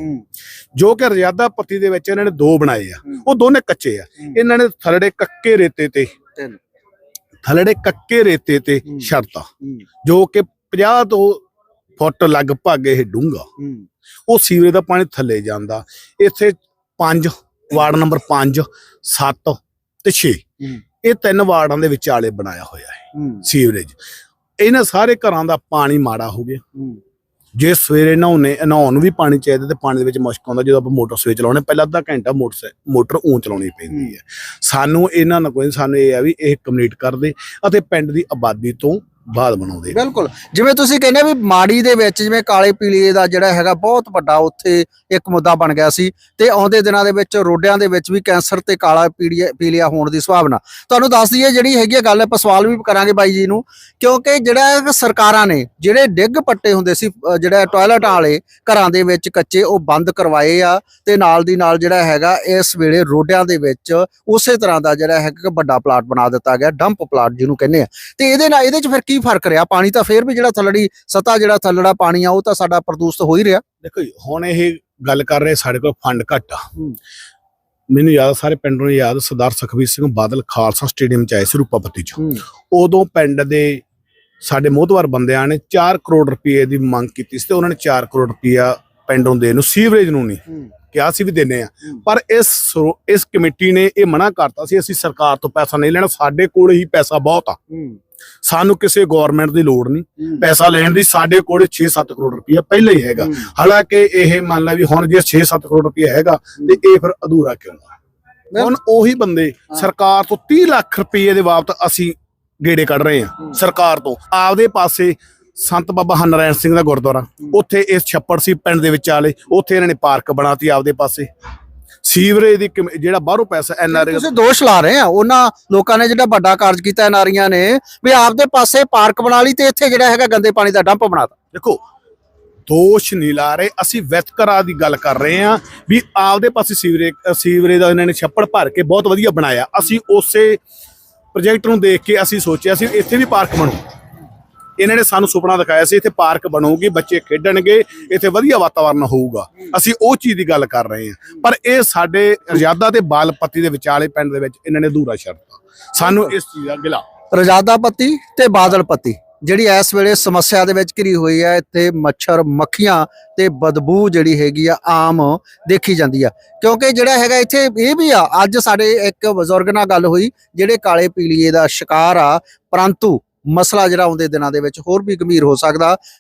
ਜੋ ਕਿ ਰਜਾਦਾ ਪੱਤੀ ਦੇ ਵਿੱਚ ਇਹਨਾਂ ਨੇ ਦੋ ਬਣਾਏ ਆ। ਉਹ ਦੋਨੇ ਕੱਚੇ ਆ। ਇਹਨਾਂ ਨੇ ਥਲੜੇ ਕੱਕੇ ਰੇਤੇ ਤੇ। ਥਲੜੇ ਕੱਕੇ ਰੇਤੇ ਤੇ ਛੱਡਤਾ। ਜੋ ਕਿ 50 ਤੋਂ ਫੁੱਟ ਲਗਭਗ ਇਹ ਡੂੰਘਾ। ਉਹ ਸੀਵਰੇਜ ਦਾ ਪਾਣੀ ਥੱਲੇ ਜਾਂਦਾ। ਇੱਥੇ 5 ਵਾਰਡ ਨੰਬਰ 5 7 ਤੇ 6 ਇਹ ਤਿੰਨ ਵਾਰਡਾਂ ਦੇ ਵਿਚਾਲੇ ਬਣਾਇਆ ਹੋਇਆ ਹੈ। ਸੀਵਰੇਜ। ਇਹਨਾਂ ਸਾਰੇ ਘਰਾਂ ਦਾ ਪਾਣੀ ਮਾੜਾ ਹੋ ਗਿਆ। ਜੇ ਸਵੇਰੇ ਨਹਾਉਣੇ ਨਹਾਉਣ ਨੂੰ ਵੀ ਪਾਣੀ ਚਾਹੀਦਾ ਤੇ ਪਾਣੀ ਦੇ ਵਿੱਚ ਮੁਸ਼ਕ ਆਉਂਦਾ ਜਦੋਂ ਆਪਾਂ ਮੋਟਰ ਸਵੇਰ ਚਲਾਉਣੇ ਪਹਿਲਾਂ ਅੱਧਾ ਘੰਟਾ ਮੋਟਰ ਮੋਟਰ ਊਂ ਚਲਾਉਣੀ ਪੈਂਦੀ ਹੈ। ਸਾਨੂੰ ਇਹਨਾਂ ਨਾਲ ਕੋਈ ਸਾਨੂੰ ਇਹ ਆ ਵੀ ਇਹ ਕੰਪਲੀਟ ਕਰ ਦੇ ਅਤੇ ਪਿੰਡ ਦੀ ਆਬਾਦੀ ਤੋਂ ਬਾਅਦ ਬਣਾਉਂਦੇ ਬਿਲਕੁਲ। ਜਿਵੇਂ ਤੁਸੀਂ ਕਹਿੰਦੇ ਵੀ ਮਾੜੀ ਦੇ ਵਿੱਚ ਜਿਵੇਂ ਕਾਲੇ ਪੀਲੀਏ ਦਾ ਜਿਹੜਾ ਹੈਗਾ ਬਹੁਤ ਵੱਡਾ ਉੱਥੇ ਇੱਕ ਮੁੱਦਾ ਬਣ ਗਿਆ ਸੀ ਤੇ ਆਉਂਦੇ ਦਿਨਾਂ ਦੇ ਵਿੱਚ ਰੋਡਿਆਂ ਦੇ ਵਿੱਚ ਵੀ ਕੈਂਸਰ ਤੇ ਕਾਲਾ ਪੀਲੀਆ ਪੀਲੀਆ ਹੋਣ ਦੀ ਸੰਭਾਵਨਾ। ਤੁਹਾਨੂੰ ਦੱਸ ਦਈਏ ਜਿਹੜੀ ਹੈਗੀ ਆ ਗੱਲ ਆਪਾਂ ਸਵਾਲ ਵੀ ਕਰਾਂਗੇ ਬਾਈ ਜੀ ਨੂੰ ਕਿਉਂਕਿ ਜਿਹੜਾ ਇਹ ਸਰਕਾਰਾਂ ਨੇ ਜਿਹੜੇ ਡਿੱਗ ਪੱਟੇ ਹੁੰਦੇ ਸੀ ਅ, ਜਿਹੜਾ ਟਾਇਲਟਾਂ ਵਾਲੇ ਘਰਾਂ ਦੇ ਵਿੱਚ ਕੱਚੇ ਉਹ ਬੰਦ ਕਰਵਾਏ ਆ ਤੇ ਨਾਲ ਦੀ ਨਾਲ ਜਿਹੜਾ ਹੈਗਾ ਇਸ ਵੇਲੇ ਰੋਡਿਆਂ ਦੇ ਵਿੱਚ ਉਸੇ ਤਰ੍ਹਾਂ ਦਾ ਜਿਹੜਾ ਹੈਗਾ ਵੱਡਾ ਪਲਾਟ ਬਣਾ ਦਿੱਤਾ ਗਿਆ ਡੰਪ ਪਲਾਟ ਜਿਹਨੂੰ ਕਹਿੰਦੇ ਆ। ਤੇ ਇਹਦੇ ਨਾਲ ਇਹਦੇ ਚ ਫਿਰ ਕੀ ਫ਼ਰਕ ਰਿਹਾ। ਪਾਣੀ ਤਾਂ ਫੇਰ ਵੀ ਜਿਹੜਾ ਥੱਲੜੀ ਸਤਾ ਜਿਹੜਾ ਥੱਲੜਾ ਪਾਣੀ ਆ ਉਹ ਤਾਂ ਸਾਡਾ ਪ੍ਰਦੂਸ਼ਿਤ ਹੋ ਹੀ ਰਿਹਾ। ਦੇਖੋ ਜੀ, ਹੁਣ ਇਹ ਗੱਲ ਕਰ ਰਹੇ ਸਾਡੇ ਕੋਲ ਫੰਡ ਘੱਟ ਆ। ਮੈਨੂੰ ਯਾਦ ਸਾਰੇ ਪਿੰਡ ਨੂੰ ਯਾਦ ਸਰਦਾਰ ਸੁਖਬੀਰ ਸਿੰਘ ਬਾਦਲ ਖਾਲਸਾ ਸਟੇਡੀਅਮ ਚ ਆਏ ਸੀ ਰੂਪਾਪਤੀ ਚ। ਉਦੋਂ ਪਿੰਡ ਦੇ ਸਾਡੇ ਮੋਹਤਵਾਰ ਬੰਦਿਆਂ ਨੇ 4 ਕਰੋੜ ਰੁਪਏ ਦੀ ਮੰਗ ਕੀਤੀ ਸੀ ਤੇ ਉਹਨਾਂ ਨੇ 4 ਕਰੋੜ ਰੁਪਇਆ ਪਿੰਡ ਨੂੰ ਦੇਣ ਨੂੰ ਸੀਵਰੇਜ ਨੂੰ ਨਹੀਂ। ਕਿਹਾ ਸੀ ਵੀ ਦਿੰਨੇ ਆ। ਪਰ ਇਸ ਸਰੋ- ਇਸ ਕਮੇਟੀ ਨੇ ਇਹ ਮਨਾ ਕਰਤਾ ਸੀ ਅਸੀਂ ਸਰਕਾਰ ਤੋਂ ਪੈਸਾ ਨਹੀਂ ਲੈਣਾ ਸਾਡੇ ਕੋਲ ਹੀ ਪੈਸਾ ਬਹੁਤ ਆ। ਸਾਨੂੰ ਕਿਸੇ ਗਵਰਨਮੈਂਟ ਦੀ ਲੋੜ ਨਹੀਂ। ਪੈਸਾ ਲੈਣ ਦੀ ਸਾਡੇ ਕੋਲ 6-7 ਕਰੋੜ ਰੁਪਇਆ ਪਹਿਲਾਂ ਹੀ ਹੈਗਾ। ਹਾਲਾਂਕਿ ਇਹ ਮੰਨ ਲਾ ਵੀ ਹੁਣ ਜੇ 6-7 ਕਰੋੜ ਰੁਪਇਆ ਹੈਗਾ ਤੇ ਇਹ ਫਿਰ ਅਧੂਰਾ ਕਿਉਂ ਆ ਹੁਣ ਉਹੀ ਬੰਦੇ ਸਰਕਾਰ ਤੋਂ 30 ਲੱਖ ਰੁਪਏ ਦੇ ਬਾਬਤ ਅਸੀਂ ਗੇੜੇ ਕੱਢ ਰਹੇ ਹਾਂ ਸਰਕਾਰ ਤੋਂ। ਆਪਦੇ ਪਾਸੇ ਸੰਤ ਬਾਬਾ ਹਨਰੈਣ ਸਿੰਘ ਦਾ ਗੁਰਦੁਆਰਾ ਉੱਥੇ ਇਸ ਛੱਪੜ ਸੀ ਪਿੰਡ ਦੇ ਵਿੱਚ ਆਲੇ ਉੱਥੇ ਇਹਨਾਂ ਨੇ ਪਾਰਕ ਬਣਾਤੀ ਆਪਦੇ ਪਾਸੇ। ਸੀਵਰੇਜ ਦੀ ਕਮ- ਜਿਹੜਾ ਬਾਹਰੋਂ ਪੈਸਾ ਐਨਆਰਏ ਤੁਸੀਂ ਦੋਸ਼ ਲਾ ਰਹੇ ਆ ਉਹਨਾਂ ਲੋਕਾਂ ਨੇ ਜਿਹੜਾ ਵੱਡਾ ਕਾਰਜ ਕੀਤਾ ਨਾਰੀਆਂ ਨੇ ਵੀ ਆਪਦੇ ਪਾਸੇ ਪਾਰਕ ਬਣਾ ਲਈ ਤੇ ਇੱਥੇ ਜਿਹੜਾ ਹੈਗਾ ਗੰਦੇ ਪਾਣੀ ਦਾ ਡੰਪ ਬਣਾਤਾ। ਦੇਖੋ ਦੋਸ਼ ਨਹੀਂ ਲਾ ਰਹੇ ਅਸੀਂ ਵਿਤਕਰਾ ਦੀ ਗੱਲ ਕਰ ਰਹੇ ਹਾਂ ਵੀ ਆਪਦੇ ਪਾਸੇ ਸੀਵਰੇਜ ਅ, ਸੀਵਰੇਜ ਦਾ ਇਹਨਾਂ ਨੇ ਛੱਪੜ ਭਰ ਕੇ ਬਹੁਤ ਵਧੀਆ ਬਣਾਇਆ। ਅਸੀਂ ਉਸੇ ਪ੍ਰੋਜੈਕਟ ਨੂੰ ਦੇਖ ਕੇ ਅਸੀਂ ਸੋਚਿਆ ਸੀ ਇੱਥੇ ਵੀ ਪਾਰਕ ਬਣੂ। ਇਹਨਾਂ ਨੇ ਸਾਨੂੰ ਸੁਪਨਾ ਦਿਖਾਇਆ ਸੀ ਇੱਥੇ ਪਾਰਕ ਬਣੂਗੀ ਬੱਚੇ ਖੇਡਣਗੇ ਇੱਥੇ ਵਧੀਆ ਵਾਤਾਵਰਨ ਹੋਊਗਾ। ਅਸੀਂ ਉਹ ਚੀਜ਼ ਦੀ ਗੱਲ ਕਰ ਰਹੇ ਹਾਂ। ਪਰ ਇਹ ਸਾਡੇ ਰਜਾਦਾ ਤੇ ਬਾਲਪੱਤੀ ਦੇ ਵਿਚਾਲੇ ਪਿੰਡ ਦੇ ਵਿੱਚ ਇਹਨਾਂ ਨੇ ਅਧੂਰਾ ਛੱਡਤਾ ਸਾਨੂੰ ਇਸ ਚੀਜ਼ ਦਾ ਗਿਲਾ। ਰਜਾਦਾ ਪੱਤੀ ਤੇ ਬਾਦਲ ਪੱਤੀ ਜਿਹੜੀ ਇਸ ਵੇਲੇ ਸਮੱਸਿਆ ਦੇ ਵਿੱਚ ਘਿਰੀ ਹੋਈ ਹੈ ਇੱਥੇ ਮੱਛਰ ਮੱਖੀਆਂ ਤੇ ਬਦਬੂ ਜਿਹੜੀ ਹੈਗੀ ਆ ਆਮ ਦੇਖੀ ਜਾਂਦੀ ਆ। ਕਿਉਂਕਿ ਜਿਹੜਾ ਹੈਗਾ ਇੱਥੇ ਇਹ ਵੀ ਆ ਅੱਜ ਸਾਡੇ ਇੱਕ ਬਜ਼ੁਰਗ ਨਾਲ ਗੱਲ ਹੋਈ ਜਿਹੜੇ ਕਾਲੇ ਪੀਲੀਏ ਦਾ ਸ਼ਿਕਾਰ ਆ ਪਰੰਤੂ ਮਸਲਾ ਜਿਹੜਾ ਆਉਂਦੇ ਦਿਨਾਂ ਦੇ ਵਿੱਚ ਹੋਰ ਵੀ ਗੰਭੀਰ ਹੋ ਸਕਦਾ।